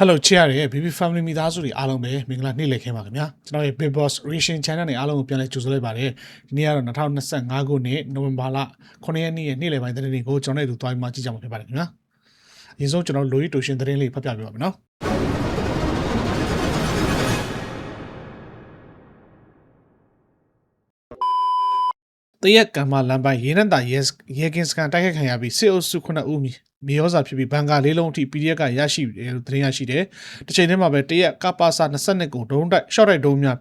Hello ချစ်ရတဲ့ BB Family မိသားစုတွေအားလုံးပဲမင်္ဂလာနေ့လည်ခင်းပါခင်ဗျာကျွန်တော်ရဲ့ Big Boss Reaction Channel နဲ့အားလုံးကိုပြန်လည်ကြိုဆိုလိုက်ပါတယ်ဒီနေ့ကတော့2025ခုနှစ်နိုဝင်ဘာလ9ရက်နေ့ရဲ့နေ့လည်ပိုင်းသတင်းတွေကိုကျွန်တော်တို့တွားပြီးမှကြည့်ကြမှာဖြစ်ပါတယ်ခင်ဗျာအရင်ဆုံးကျွန်တော်လိုရီတိုရှင်သတင်းလေးဖတ်ပြပေးပါမယ်နော်တရက်ကံမလမ်းပိုင်းရေနံတာရဲရဲကင်းစကန်တိုက်ခိုက်ခံရပြီးစစ်အုပ်စု9ဦး မြေရောစာဖြစ်ပြီးဘန်ကာလေးလုံးအထိ PDF ကရရှိတယ်လို့သတင်းရရှိတယ်။တစ်ချိန်တည်းမှာပဲတရက်ကပါစာ22ကိုဒုံးတိုက်ရှော့တိုက်ဒုံးများ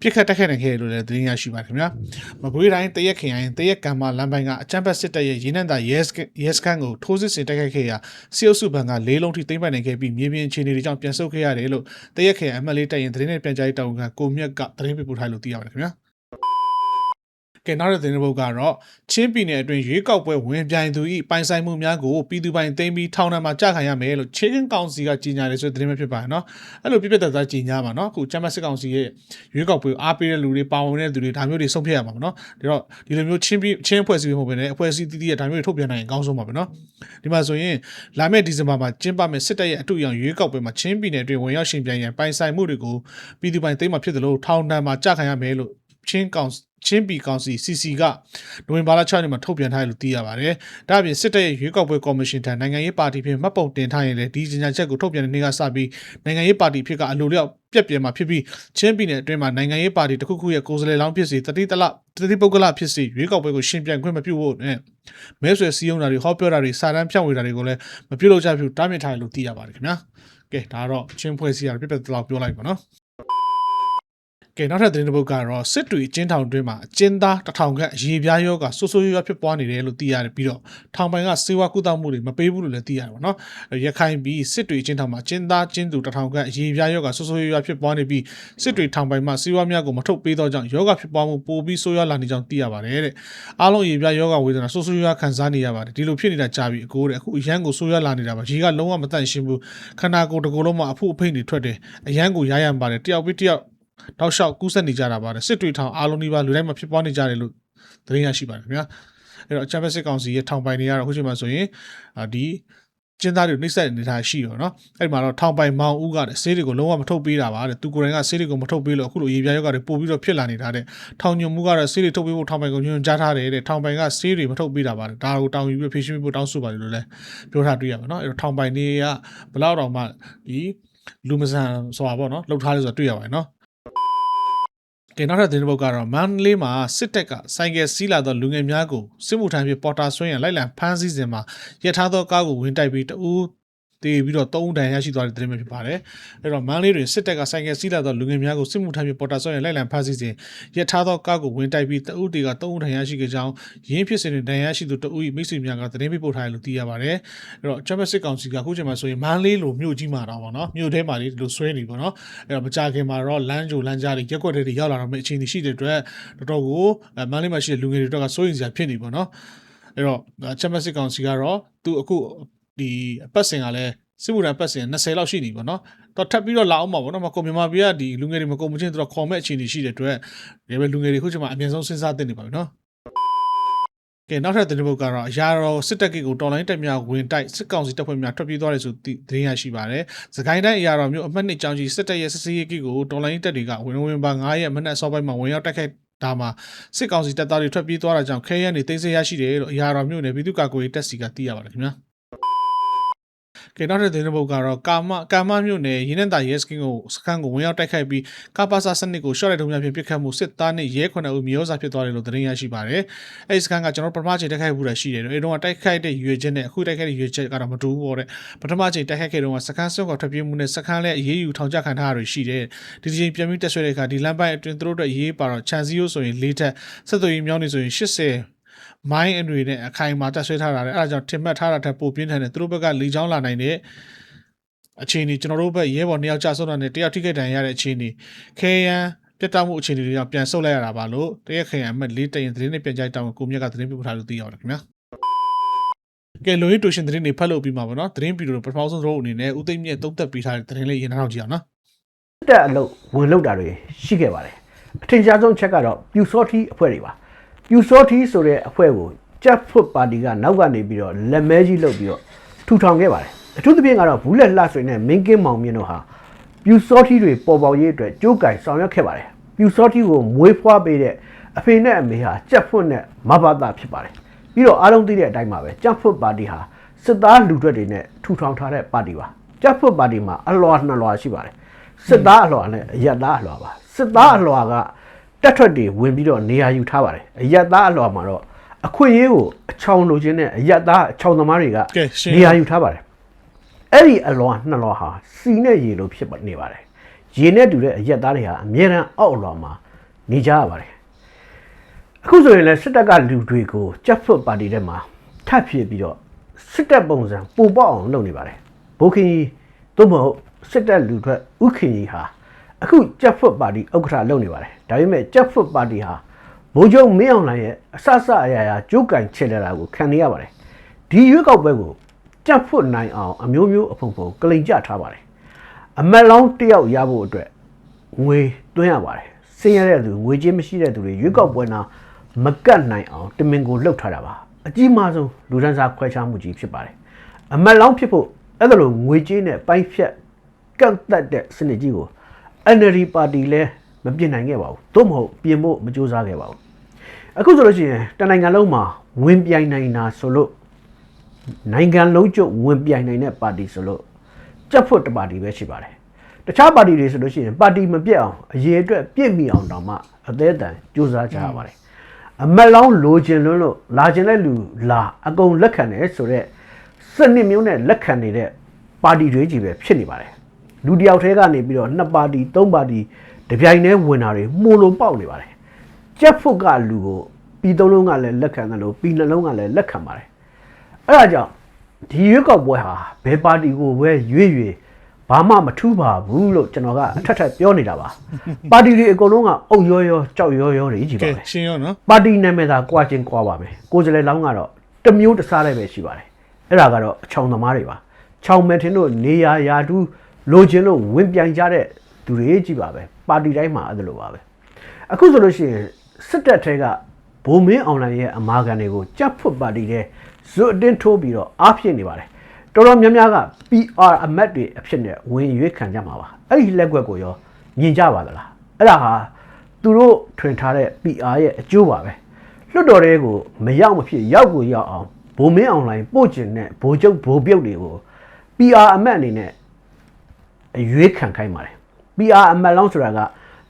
ပြစ်ခတ်တက်ခဲ့နေခဲ့တယ်လို့လည်းသတင်းရရှိပါတယ်ခင်ဗျာ။မကွေးတိုင်းတရက်ခင်ရိုင်းတရက်ကံမလမ်းပိုင်းကအချမ်းဘတ်စစ်တပ်ရဲ့ရေနံတာရဲရဲစကန်ကိုထိုးစစ်ဆင်တိုက်ခိုက်ခဲ့ရာစစ်အုပ်စုဘန်ကလေးလုံးထိသိမ်းပိုက်နိုင်ခဲ့ပြီးမြေပြင်အခြေအနေတွေကြောင့်ပြန်ဆုတ်ခဲ့ရတယ်လို့တရက်ခင်အမတ်လေးတိုက်ရင်သတင်းနဲ့ပြန်ကြားရေးတာဝန်ခံကိုမြတ်ကသတင်းပေးပို့ထားလို့သိရပါတယ်ခင်ဗျာ။ ကဲနောက်တဲ့သတင်းတစ်ပုဒ်ကတော့ချင်းပြည်နယ်အတွင်းရွေးကောက်ပွဲဝင်ပြိုင်သူ၏ပိုင်ဆိုင်မှုများကိုပြည်သူပိုင်သိမ်းပြီးထောင်ထဲမှာကြာခံရမယ်လို့ချင်းကောင်စီကကြေညာတယ်ဆိုတဲ့သတင်းပဲဖြစ်ပါတယ်နော်အဲ့လိုပြပြတတ်သားကြေညာပါနော်အခုချမ်းမစစ်ကောင်စီရဲ့ရွေးကောက်ပွဲအားပေးတဲ့လူတွေပါဝင်တဲ့သူတွေဒါမျိုးတွေဆုံးဖြတ်ရမှာပါနော်ဒါတော့ဒီလိုမျိုးချင်းပြည်ချင်းအဖွဲ့အစည်းတွေမဟုတ်ဘဲနဲ့အဖွဲ့အစည်းတည်တည်ရဲ့ဒါမျိုးတွေထုတ်ပြန်နိုင်ရင်အကောင်းဆုံးပါပဲနော်ဒီမှာဆိုရင်လာမယ့်ဒီဇင်ဘာမှာကျင်းပမယ့်စစ်တပ်ရဲ့အထူးအရောင်ရွေးကောက်ပွဲမှာချင်းပြည်နယ်အတွင်းဝင်ရောက်ရှင်ပြိုင်ရန်ပိုင်ဆိုင်မှုတွေကိုပြည်သူပိုင်သိမ်းမှာဖြစ်တယ်လို့ထောင်ထဲမှာကြာခံရမယ်လို့ချင်းကောင် ချင်းပီကောင်စီ CC ကနိုဝင်ဘာလ6ရက်နေ့မှာထုတ်ပြန်ထားတယ်လို့သိရပါတယ်။ဒါ့အပြင်စစ်တပ်ရဲ့ရွေးကောက်ပွဲကော်မရှင်ထံနိုင်ငံရေးပါတီဖြင့်မှတ်ပုံတင်ထားရင်လည်းဒီကြေညာချက်ကိုထုတ်ပြန်တဲ့နေ့ကစပြီးနိုင်ငံရေးပါတီဖြစ်ကအလိုလျောက်ပြက်ပြဲမှာဖြစ်ပြီးချင်းပြည်နယ်အတွင်းမှာနိုင်ငံရေးပါတီတစ်ခုခုရဲ့ကိုယ်စားလှယ်လောင်းဖြစ်စီတတိတလတတိပုဂ္ဂလဖြစ်စီရွေးကောက်ပွဲကိုရှင်ပြိုင်ခွင့်မပြုဖို့နဲ့မဲဆွယ်စည်းရုံးတာတွေဟောပြောတာတွေစာတမ်းဖြန့်ဝေတာတွေကိုလည်းမပြုလုပ်ကြဘူးတားမြစ်ထားတယ်လို့သိရပါတယ်ခင်ဗျာ။ကဲဒါကတော့ချင်းဖွဲ့စည်းရပြပြတလောက်ပြောလိုက်ပါနော်။ ကဲနောက်ထပ်သတင်းတစ်ပုဒ်ကတော့စစ်တွေကျင်းထောင်တွင်းမှာအကျဉ်းသားတစ်ထောင်ခန့်ရေပြားရောဂါဆိုးဆိုးရွားရွားဖြစ်ပွားနေတယ်လို့သိရတယ်ပြီးတော့ထောင်ပိုင်ကစေဝါကုသမှုတွေမပေးဘူးလို့လည်းသိရတယ်ပေါ့နော်ရခိုင်ပြီးစစ်တွေကျင်းထောင်မှာကျင်းသားကျင်းသူတစ်ထောင်ခန့်ရေပြားရောဂါဆိုးဆိုးရွားရွားဖြစ်ပွားနေပြီးစစ်တွေထောင်ပိုင်မှာစေဝါများကိုမထုတ်ပေးတော့ကြောင့်ရောဂါဖြစ်ပွားမှုပိုပြီးဆိုးရွားလာနေကြောင်းသိရပါတယ်တဲ့အားလုံးရေပြားရောဂါဝေဒနာဆိုးဆိုးရွားရွားခံစားနေရပါတယ်ဒီလိုဖြစ်နေတာကြာပြီအကိုတဲ့အခုအရန်ကိုဆိုးရွားလာနေတာပါရေကလုံးဝမတန့်ရှင်းဘူးခန္ဓာကိုယ်တစ်ကိုယ်လုံးမှာအဖုအဖိတ်တွေထွက်တယ်အရန်ကိုရရမ်းပါတယ်တယောက်ပြီးတယောက် တောက်လျှောက်ကူးစက်နေကြတာပါတယ်စစ်တွေထောင်အားလုံးဒီပါလူတိုင်းမှာဖြစ်ပွားနေကြတယ်လို့သတင်းရရှိပါတယ်ခင်ဗျာအဲ့တော့ Champions League ကောင်စီရဲ့ထောင်ပိုင်တွေကတော့အခုချိန်မှာဆိုရင်ဒီကျင်းသားတွေနှိမ့်ဆက်နေတာရှိရောနော်အဲ့ဒီမှာတော့ထောင်ပိုင်မောင်ဦးကဆေးတွေကိုလုံးဝမထုတ်ပေးတာပါတဲ့သူကိုယ်တိုင်ကဆေးတွေကိုမထုတ်ပေးလို့အခုလိုရေပြားရောဂါတွေပို့ပြီးတော့ဖြစ်လာနေတာတဲ့ထောင်ညွန်မှုကတော့ဆေးတွေထုတ်ပေးဖို့ထောင်ပိုင်ကိုညွှန်ကြားထားတယ်တဲ့ထောင်ပိုင်ကဆေးတွေမထုတ်ပေးတာပါတဲ့ဒါကိုတောင်းယူပြီးဖြေရှင်းပေးဖို့တောင်းဆိုပါတယ်လို့လည်းပြောထားတွေ့ရပါနော်အဲ့တော့ထောင်ပိုင်တွေကဘလောက်တောင်မှဒီလူမဆန်ဆိုတာပေါ့နော်လှုပ်ထားလဲဆိုတာတွေ့ရပါတယ်နော် ကဲနောက်ထပ်သတင်းတစ်ပုဒ်ကတော့မန္တလေးမှာစစ်တပ်ကဆိုင်ကယ်စီးလာသောလူငယ်များကိုစစ်မှုထမ်းဖြင့်ပေါ်တာဆွဲရန်လိုက်လံဖမ်းဆီးစဉ်မှာရထားသောကားကိုဝင်တိုက်ပြီးတဦး တည်ပြီးတော့သုံးဒဏ်ရရှိသွားတဲ့သတင်းပဲဖြစ်ပါတယ်။အဲ့တော့မန္တလေးတွင်စစ်တပ်ကဆိုင်ကယ်စီးလာသောလူငယ်များကိုစစ်မှုထမ်းဖြင့်ပေါ်တာဆွဲရန်လိုက်လံဖမ်းဆီးစဉ်ရထားသောကားကိုဝင်တိုက်ပြီးတဦးတည်ကသုံးဒဏ်ရရှိခဲ့ကြောင်းရင်းဖြစ်စဉ်တွင်ဒဏ်ရရှိသူတဦး၏မိတ်ဆွေများကသတင်းပေးပို့ထားတယ်လို့သိရပါတယ်။အဲ့တော့ချမ်ပီယံစစ်ကောင်စီကအခုချိန်မှာဆိုရင်မန္တလေးလိုမြို့ကြီးမှာတော့ဗောနော်မြို့ထဲမှာလေဒီလိုဆွဲနေဗောနော်အဲ့တော့မကြခင်မှာတော့လမ်းကြိုလမ်းကြားတွေရက်ွက်တွေရောက်လာတော့မယ့်အခြေအနေရှိတဲ့အတွက်တော်တော်ကိုမန္တလေးမှာရှိတဲ့လူငယ်တွေတော့ကစိုးရိမ်စရာဖြစ်နေဗောနော်အဲ့တော့ချမ်ပီယံစစ်ကောင်စီကတော့သူအခု ဒီအပတ်စဉ်ကလည်းစစ်မှုထမ်းပတ်စဉ်20လောက်ရှိနေပြီပေါ့နော်တော့ထပ်ပြီးတော့လာအောင်ပါပေါ့နော်မကုန်မြန်မာပြည်ကဒီလူငယ်တွေမကုန်မချင်းတော့ခေါ်မဲ့အခြေအနေရှိတဲ့အတွက်ဒီပဲလူငယ်တွေခုချိန်မှာအမြင့်ဆုံးစဉ်းစားသင့်နေပါပြီနော်ကဲနောက်ထပ်သတင်းပုတ်ကတော့အရာတော်စစ်တပ်ကိကိုတော်လိုင်းတက်များဝင်တိုက်စစ်ကောင်စီတပ်ဖွဲ့များထွက်ပြေးသွားတယ်ဆိုသတင်းရရှိပါတယ်။စကိုင်းတိုင်းအရာတော်မျိုးအမှတ်နှစ်ကျောင်းကြီးစစ်တပ်ရဲ့စစ်စေးကိကိုတော်လိုင်းတက်တွေကဝင်ဝင်ပါ9ရက်မနက်စောပိုင်းမှာဝင်ရောက်တိုက်ခိုက်ဒါမှာစစ်ကောင်စီတပ်သားတွေထွက်ပြေးသွားတာကြောင့်ခဲရန်နေသိမ်းဆည်းရရှိတယ်လို့အရာတော်မျိုးနယ်ပြည်သူ့ကာကွယ်ရေးတပ်စီကသိရပါတယ်ခင်ဗျာ။ ကဲနောက်တဲ့သတင်းပုတ်ကတော့ကာမကာမမြို့နယ်ရင်းနဲ့တာရဲစကင်းကိုစခန်းကိုဝင်ရောက်တိုက်ခိုက်ပြီးကာပါစာစနစ်ကိုရှော့တဲ့ထုံများဖြင့်ပစ်ခတ်မှုစစ်သားနဲ့ရဲခွနအုပ်မျိုးစားဖြစ်သွားတယ်လို့သတင်းရရှိပါတယ်။အဲဒီစခန်းကကျွန်တော်ပထမချိန်တိုက်ခိုက်မှုရရှိတယ်လို့အဲတုန်းကတိုက်ခိုက်တဲ့ရွေချက်နဲ့အခုတိုက်ခိုက်တဲ့ရွေချက်ကတော့မတူဘူးပေါ့တဲ့ပထမချိန်တိုက်ခိုက်ခဲ့တုန်းကစခန်းစွန့်ကထွက်ပြေးမှုနဲ့စခန်းလည်းအေးအေးယူထောင်ချခံထားရရှိတယ်။ဒီချိန်ပြန်ပြီးတက်ဆွဲတဲ့အခါဒီလမ်းပိုင်းအတွင်းသူတို့အတွက်ရေးပါတော့ခြံစည်းရိုးဆိုရင်၄ထက်ဆက်သွယ်ရေးမြောင်းနေဆိုရင်80 မိုင်းအတွေနဲ့အခိုင်အမာတက်ဆွဲထားတာလေအဲဒါကြောင့်ထင်မှတ်ထားတာထက်ပိုပြင်းထန်တယ်သူတို့ဘက်ကလေချောင်းလာနိုင်တဲ့အခြေအနေကျွန်တော်တို့ဘက်ရဲဘော်နှစ်ယောက်ကြာဆုံးတာနဲ့တယောက်ထိခိုက်ဒဏ်ရာရတဲ့အခြေအနေခဲယမ်းပြတ်တောက်မှုအခြေအနေတွေကြောင့်ပြန်ဆုတ်လိုက်ရတာပါလို့တရက်ခရံအမှတ်၄တရင်သတင်းနဲ့ပြန်ကြိုက်တောင်းကိုမြက်ကသတင်းပြပထားလို့သိရတယ်ခင်ဗျာကဲလိုရီတူရှင်သတင်းတွေဖတ်လို့ပြီးမှာပေါ့နော်သတင်းဗီဒီယိုပထမဆုံးတို့အနေနဲ့ဦးသိမ့်မြင့်သုံးသက်ပြီးထားတဲ့သတင်းလေးရင်နောက်ကြည့်အောင်နော်တက်အလုပ်ဝင်လုပ်တာတွေရှိခဲ့ပါတယ်အထင်ရှားဆုံးချက်ကတော့ပြူစောထီအဖွဲ့တွေပါ ပြူစောထီဆိုတဲ့အဖွဲ့ကိုကြက်ဖွတ်ပါတီကနောက်ကနေပြီးတော့လက်မဲကြီးလုပ်ပြီးတော့ထူထောင်ခဲ့ပါတယ်အထူးသဖြင့်ကတော့ဘူးလက်လှဆွေနဲ့မင်းကင်းမောင်မြင့်တို့ဟာပြူစောထီတွေပေါ်ပေါက်ရေးအတွက်ကြိုးကင်ဆောင်ရွက်ခဲ့ပါတယ်ပြူစောထီကိုမွေးဖွားပေးတဲ့အဖေနဲ့အမေဟာကြက်ဖွတ်နဲ့မဘာသာဖြစ်ပါတယ်ပြီးတော့အားလုံးသိတဲ့အတိုင်းပါပဲကြက်ဖွတ်ပါတီဟာစစ်သားလူထွက်တွေနဲ့ထူထောင်ထားတဲ့ပါတီပါကြက်ဖွတ်ပါတီမှာအလွှာနှစ်လွှာရှိပါတယ်စစ်သားအလွှာနဲ့အရက်သားအလွှာပါစစ်သားအလွှာက တက်ထွက်တွေဝင်ပြီးတော့နေရာယူထားပါတယ်အရက်သားအလွှာမှာတော့အခွင့်အရေးကိုအချောင်လိုချင်တဲ့အရက်သားအချောင်သမားတွေကကဲရှင်းနေရာယူထားပါတယ်အဲ့ဒီအလွှာနှစ်လွှာဟာစီနဲ့ရေလိုဖြစ်နေပါတယ်ရေနဲ့တူတဲ့အရက်သားတွေဟာအမြဲတမ်းအောက်အလွှာမှာနေကြရပါတယ်အခုဆိုရင်လည်းစစ်တပ်ကလူတွေကိုကြက်ဖွတ်ပါတီထဲမှာထပ်ဖြစ်ပြီးတော့စစ်တပ်ပုံစံပူပေါက်အောင်လုပ်နေပါတယ်ဘိုးခင်ကြီးသို့မဟုတ်စစ်တပ်လူထွက်ဥခင်ကြီးဟာ အခုကြက်ဖွတ်ပါတီဥက္ကဋ္ဌလုပ်နေပါတယ်ဒါပေမဲ့ကြက်ဖွတ်ပါတီဟာဘိုးချုပ်မင်းအောင်လှိုင်ရဲ့အဆအဆအရာရာကြိုးကင်ချစ်လာတာကိုခံနေရပါတယ်ဒီရွေးကောက်ပွဲကိုကြက်ဖွတ်နိုင်အောင်အမျိုးမျိုးအဖုံဖုံကလိန်ကြထားပါတယ်အမက်လောင်းတစ်ယောက်ရဖို့အတွက်ငွေသွင်းရပါတယ်ဆင်းရဲတဲ့သူငွေကြေးမရှိတဲ့သူတွေရွေးကောက်ပွဲနာမကတ်နိုင်အောင်တမင်ကိုလှုပ်ထားတာပါအကြီးမားဆုံးလူဒန်းစားခွဲခြားမှုကြီးဖြစ်ပါတယ်အမက်လောင်းဖြစ်ဖို့အဲ့ဒါလိုငွေကြေးနဲ့ပိုင်းဖြတ်ကန့်သက်တဲ့စနစ်ကြီးကို NLD ပါတီလည်းမပြင်နိုင်ခဲ့ပါဘူးသို့မဟုတ်ပြင်ဖို့မကြိုးစားခဲ့ပါဘူးအခုဆိုလို့ရှိရင်တနိုင်ငံလုံးမှာဝင်ပြိုင်နိုင်တာဆိုလို့နိုင်ငံလုံးကျုပ်ဝင်ပြိုင်နိုင်တဲ့ပါတီဆိုလို့ကြက်ဖွတ်တပါတီပဲရှိပါတယ်တခြားပါတီတွေဆိုလို့ရှိရင်ပါတီမပြတ်အောင်အရေးအတွက်ပြည့်မီအောင်တောင်မှအသေးအတန်ကြိုးစားကြရပါတယ်အမက်လောင်းလိုချင်လွန်းလို့လာချင်တဲ့လူလာအကုန်လက်ခံတယ်ဆိုတော့စနစ်မျိုးနဲ့လက်ခံနေတဲ့ပါတီတွေကြီးပဲဖြစ်နေပါတယ် လူတစ်ယောက်တည်းကနေပြီးတော့နှစ်ပါတီသုံးပါတီတပြိုင်တည်းဝင်တာတွေမှုလုံးပေါက်နေပါတယ်ကြက်ဖွတ်ကလူကိုပြည်သုံးလုံးကလည်းလက်ခံတယ်လို့ပြည်နှလုံးကလည်းလက်ခံပါတယ်အဲ့ဒါကြောင့်ဒီရွေးကောက်ပွဲဟာဘယ်ပါတီကိုပဲရွေးရွေးဘာမှမထူးပါဘူးလို့ကျွန်တော်ကအထက်ထက်ပြောနေတာပါပါတီတွေအကုန်လုံးကအုပ်ရောရောကြောက်ရောရောတွေကြီးကဲပါပဲရှင်းရောနော်ပါတီနာမည်သာကွာချင်းကွာပါမယ်ကိုယ်စလဲလောင်းကတော့တစ်မျိုးတစ်စားလိုက်ပဲရှိပါတယ်အဲ့ဒါကတော့အချောင်သမားတွေပါချောင်မဲထင်တို့နေရာယာတူး လိုချင်လို့ဝင်ပြိုင်ကြတဲ့သူတွေကြီးပါပဲပါတီတိုင်းမှာအဲ့ဒါလိုပါပဲအခုဆိုလို့ရှိရင်စစ်တပ်ထဲကဘုံမင်းအောင်လိုင်ရဲ့အမာခံတွေကိုကြက်ဖွတ်ပါတီတဲ့ဇွတ်အတင်းထိုးပြီးတော့အားဖြစ်နေပါတယ်တော်တော်များများက PR အမတ်တွေအဖြစ်နဲ့ဝင်ရွေးခံကြမှာပါအဲ့ဒီလက်ကွက်ကိုရောမြင်ကြပါသလားအဲ့ဒါဟာသူတို့ထွင်ထားတဲ့ PR ရဲ့အကျိုးပါပဲလွတ်တော်တွေကိုမရောက်မဖြစ်ရောက်ကိုရောက်အောင်ဘုံမင်းအောင်လိုင်းပို့ကျင်တဲ့ဘိုးကျုပ်ဘိုးပြုတ်တွေကို PR အမတ်အနေနဲ့အ ရွေးခံခိုင်းပါတယ် PR အမတ်လောင်းဆိုတာက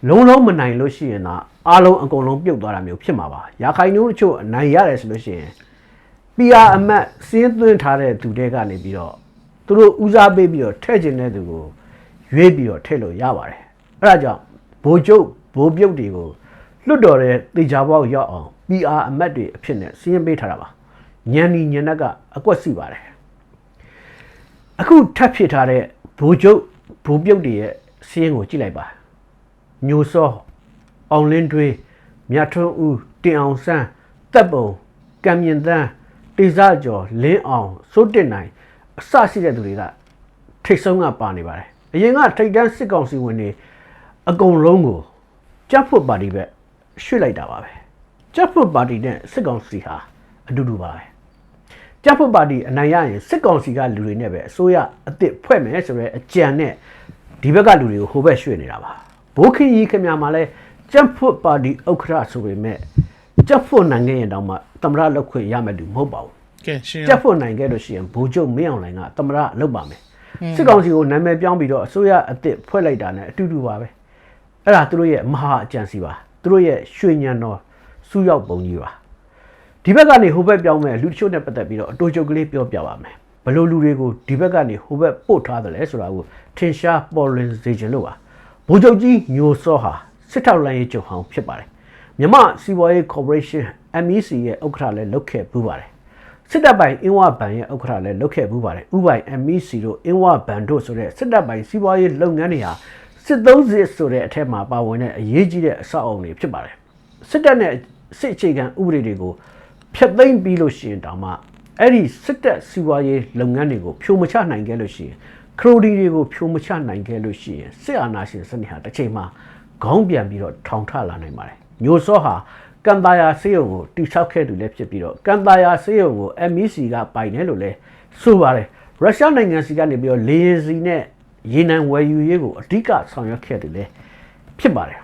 လုံးလုံးမနိုင်လို့ရှိရင်တော့အားလုံးအကုန်လုံးပြုတ်သွားတာမျိုးဖြစ်မှာပါရာခိုင်နှုန်းအချို့အနိုင်ရတယ်ဆိုလို့ရှိရင် PR အမတ်စင်းသွင်းထားတဲ့သူတွေကနေပြီးတော့သူတို့ဦးစားပေးပြီးတော့ထည့်ကျင်တဲ့သူကိုရွေးပြီးတော့ထည့်လို့ရပါတယ်အဲ့ဒါကြောင့်ဘိုးကျုပ်ဘိုးပြုတ်တွေကိုလွတ်တော်တဲ့တေချာပေါက်ရောက်အောင် PR အမတ်တွေအဖြစ်နဲ့စီးရင်ပေးထားတာပါညံဒီညံနက်ကအကွက်စီပါတယ်အခုထပ်ဖြစ်ထားတဲ့ဘိုးကျုပ် ဘိုးပြုတ်တွေရဲ့စီးရင်ကိုကြည့်လိုက်ပါညိုစောအောင်လင်းတွေးမြတ်ထွန်းဦးတင်အောင်ဆန်းတပ်ပုံကံမြင့်တန်းတေဇကျော်လင်းအောင်စိုးတင်နိုင်အစရှိတဲ့သူတွေကထိတ်ဆုံးကပါနေပါတယ်အရင်ကထိတ်တန်းစစ်ကောင်စီဝင်တွေအကုန်လုံးကိုကြက်ဖွတ်ပါတီပဲရွှေ့လိုက်တာပါပဲကြက်ဖွတ်ပါတီနဲ့စစ်ကောင်စီဟာအတူတူပါပဲ ကြက်ဖွတ်ပါတီအနိုင်ရရင်စစ်ကောင်စီကလူတွေနဲ့ပဲအစိုးရအစ်စ်ဖွဲ့မယ်ဆိုရဲအကြံနဲ့ဒီဘက်ကလူတွေကိုဟိုဘက်ရွှေ့နေတာပါဘိုးခင်ကြီးခင်ဗျာမှာလဲကြက်ဖွတ်ပါတီဥက္ကဋ္ဌဆိုပေမဲ့ကြက်ဖွတ်နိုင်ခဲ့ရင်တောင်မှသမရလောက်ခွင့်ရမယ်လို့မဟုတ်ပါဘူးကဲရှင်းကြရောက်ဖွင့်နိုင်ခဲ့လို့ရှိရင်ဘူကျုံမင်းအောင်လိုင်ကတမရလောက်ပါမယ်စစ်ကောင်စီကိုနာမည်ပြောင်းပြီးတော့အစိုးရအစ်စ်ဖွဲ့လိုက်တာ ਨੇ အတူတူပါပဲအဲ့ဒါသူတို့ရဲ့မဟာအကြံစီပါသူတို့ရဲ့ရွှေညံတော်စူးရောက်ပုံကြီးပါ ဒီဘက်ကနေဟိုဘက်ပြောင်းမယ်လူတချို့နဲ့ပတ်သက်ပြီးတော့အတူချုပ်ကလေးပြောပြပါမယ်ဘယ်လို့လူတွေကိုဒီဘက်ကနေဟိုဘက်ပို့ထားတယ်လဲဆိုတာကိုထင်ရှားပေါ်လွင်စေခြင်းလို့ပါဘူကျုံကြီးညိုစောဟာစစ်ထောက်လိုင်းရေးချုပ်ဟောင်းဖြစ်ပါတယ်မြမစီးပွားရေးကော်ပိုရေးရှင်း MEC ရဲ့ဥက္ကဋ္ဌလည်းလုပ်ခဲ့ပူးပါတယ်စစ်တပ်ပိုင်အင်းဝဘဏ်ရဲ့ဥက္ကဋ္ဌလည်းလုပ်ခဲ့မှုပါတယ်ဥပိုင် MEC တို့အင်းဝဘဏ်တို့ဆိုတဲ့စစ်တပ်ပိုင်စီးပွားရေးလုပ်ငန်းတွေဟာစစ်သုံးစစ်ဆိုတဲ့အထက်မှာပါဝင်တဲ့အရေးကြီးတဲ့အဆောက်အအုံတွေဖြစ်ပါတယ်စစ်တပ်နဲ့စစ်အခြေခံဥပဒေတွေကို ဖျက်သိမ်းပြီးလို့ရှိရင်တောင်မှအဲ့ဒီစစ်တပ်စီးပွားရေးလုပ်ငန်းတွေကိုဖြိုမချနိုင်ခဲ့လို့ရှိရင်ခရိုဒီတွေကိုဖြိုမချနိုင်ခဲ့လို့ရှိရင်စစ်အာဏာရှင်စနစ်ဟာတစ်ချိန်မှာခေါင်းပြန်ပြီးတော့ထောင်ထလာနိုင်ပါတယ်ညိုစောဟာကန်တာယာဆေးရုံကိုတိဆောက်ခဲ့သူလည်းဖြစ်ပြီးတော့ကန်တာယာဆေးရုံကို MEC ကပိုင်တယ်လို့လည်းဆိုပါတယ်ရုရှားနိုင်ငံစီကနေပြီးတော့လေယာဉ်စီနဲ့ရေနံဝယ်ယူရေးကိုအဓိကဆောင်ရွက်ခဲ့တယ်လေဖြစ်ပါတယ်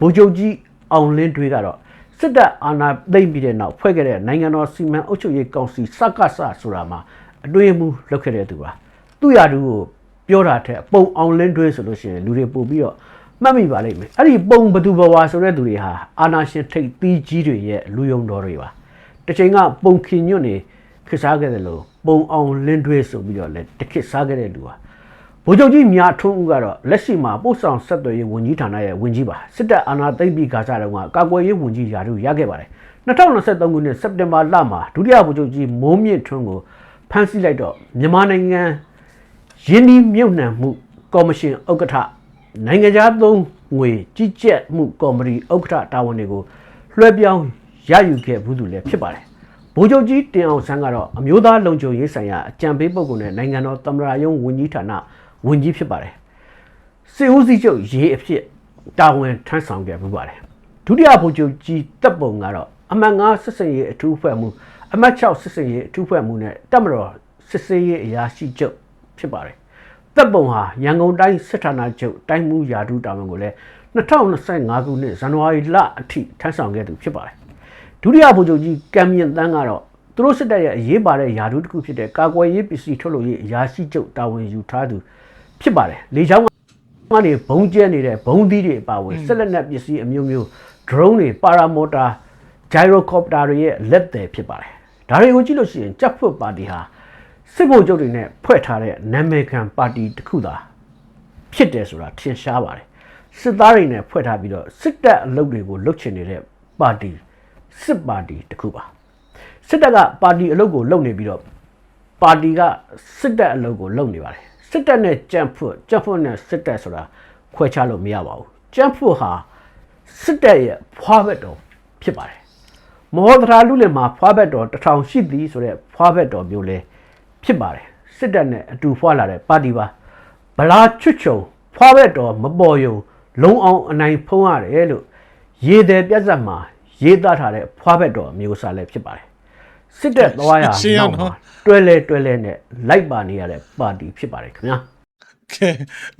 ဗိုလ်ချုပ်ကြီးအောင်လင်းတွေးကတော့ စစ်တပ်အာဏာသိမ်းပြီးတဲ့နောက်ဖွဲ့ခဲ့တဲ့နိုင်ငံတော်စီမံအုပ်ချုပ်ရေးကောင်စီစကစဆိုတာမှာအတွင်းမှုလုပ်ခဲ့တဲ့သူပါသူ့ရာသူကိုပြောတာတဲ့ပုံအောင်လင်းတွေးဆိုလို့ရှိရင်လူတွေပို့ပြီးတော့မှတ်မိပါလိမ့်မယ်အဲ့ဒီပုံဘသူဘဝဆိုတဲ့သူတွေဟာအာနာရှင်ထိတ်သီးကြီးတွေရဲ့လူယုံတော်တွေပါတစ်ချိန်ကပုံခင်ညွတ်နေခစ်စားခဲ့တယ်လို့ပုံအောင်လင်းတွေးဆိုပြီးတော့လည်းတခစ်စားခဲ့တဲ့လူပါ ဗိုလ်ချုပ်ကြီးမြာထွန်းဦးကတော့လက်ရှိမှာပို့ဆောင်ဆက်သွယ်ရေးဝန်ကြီးဌာနရဲ့ဝန်ကြီးပါစစ်တပ်အာဏာသိမ်းပြီးခါစားတုန်းကကာကွယ်ရေးဝန်ကြီးရာထူးရခဲ့ပါတယ်2023ခုနှစ်စက်တင်ဘာလမှာဒုတိယဗိုလ်ချုပ်ကြီးမိုးမြင့်ထွန်းကိုဖမ်းဆီးလိုက်တော့မြန်မာနိုင်ငံရင်းနှီးမြုပ်နှံမှုကော်မရှင်ဥက္ကဋ္ဌနိုင်ငံခြားသုံးငွေကြီးကြပ်မှုကော်မတီဥက္ကဋ္ဌတာဝန်တွေကိုလွှဲပြောင်းရယူခဲ့ဘူးသူလည်းဖြစ်ပါတယ်ဗိုလ်ချုပ်ကြီးတင်အောင်ဆန်းကတော့အမျိုးသားလုံခြုံရေးဆိုင်ရာအကြံပေးပုဂ္ဂိုလ်နဲ့နိုင်ငံတော်သမ္မတရုံးဝန်ကြီးဌာန ဝန်ကြီးဖြစ်ပါတယ်စစ်ဦးစီးချုပ်ရေးအဖြစ်တာဝန်ထမ်းဆောင်ခဲ့မှုပါတယ်ဒုတိယဗိုလ်ချုပ်ကြီးတပ်ပုံကတော့အမှတ်9စစ်စင်ရေးအထူးဖွဲ့မှုအမှတ်6စစ်စင်ရေးအထူးဖွဲ့မှုနဲ့တပ်မတော်စစ်စေးရေးအရာရှိချုပ်ဖြစ်ပါတယ်တပ်ပုံဟာရန်ကုန်တိုင်းစစ်ဌာနချုပ်တိုင်းမှုရာထူးတာဝန်ကိုလည်း2025ခုနှစ်ဇန်နဝါရီလအထိထမ်းဆောင်ခဲ့သူဖြစ်ပါတယ်ဒုတိယဗိုလ်ချုပ်ကြီးကံမြင့်တန်းကတော့သူတို့စစ်တပ်ရဲ့အရေးပါတဲ့ယာဒူးတစ်ခုဖြစ်တဲ့ကာကွယ်ရေးပစ္စည်းထုတ်လုပ်ရေးအရာရှိချုပ်တာဝန်ယူထားသူ ဖြစ်ပါတယ်လေချောင်းကနေဘုံကျဲနေတဲ့ဘုံသီးတွေအပါအဝင်ဆက်လက်နက်ပစ္စည်းအမျိုးမျိုး drone တွေ paramotor gyrocopter တွေရဲ့လက်သည်ဖြစ်ပါတယ်ဒါတွေကိုကြည့်လို့ရှိရင်ကြက်ဖွတ်ပါတီဟာစစ်ဗိုလ်ချုပ်တွေနဲ့ဖွဲ့ထားတဲ့နာမည်ခံပါတီတစ်ခုသာဖြစ်တယ်ဆိုတာထင်ရှားပါတယ်စစ်သားတွေနဲ့ဖွဲ့ထားပြီးတော့စစ်တပ်အလုပ်တွေကိုလုပ်ချင်နေတဲ့ပါတီစစ်ပါတီတစ်ခုပါစစ်တပ်ကပါတီအလုပ်ကိုလုပ်နေပြီးတော့ပါတီကစစ်တပ်အလုပ်ကိုလုပ်နေပါတယ် စစ်တပ်နဲ့ကြံ့ဖွတ်ကြံ့ဖွတ်နဲ့စစ်တပ်ဆိုတာခွဲခြားလို့မရပါဘူးကြံ့ဖွတ်ဟာစစ်တပ်ရဲ့ဖွားဘက်တော်ဖြစ်ပါတယ်မောဟတရာလူလည်းမှာဖွားဘက်တော်တစ်ထောင်ရှိသည်ဆိုတဲ့ဖွားဘက်တော်မျိုးလဲဖြစ်ပါတယ်စစ်တပ်နဲ့အတူဖွာလာတဲ့ပါတီပါဗလာချွတ်ချုံဖွားဘက်တော်မပေါ်ယုံလုံအောင်အနိုင်ဖုံးရတယ်လို့ရေတယ်ပြတ်ဆက်မှာရေးသားထားတဲ့ဖွားဘက်တော်အမျိုးအစားလည်းဖြစ်ပါတယ် စစ်တပ်သွားရ ရှင်းရအောင် နောက်မှာတွဲလဲတွဲလဲနဲ့လိုက်ပါနေရတဲ့ပါတီဖြစ်ပါတယ်ခင်ဗျာ ကဲ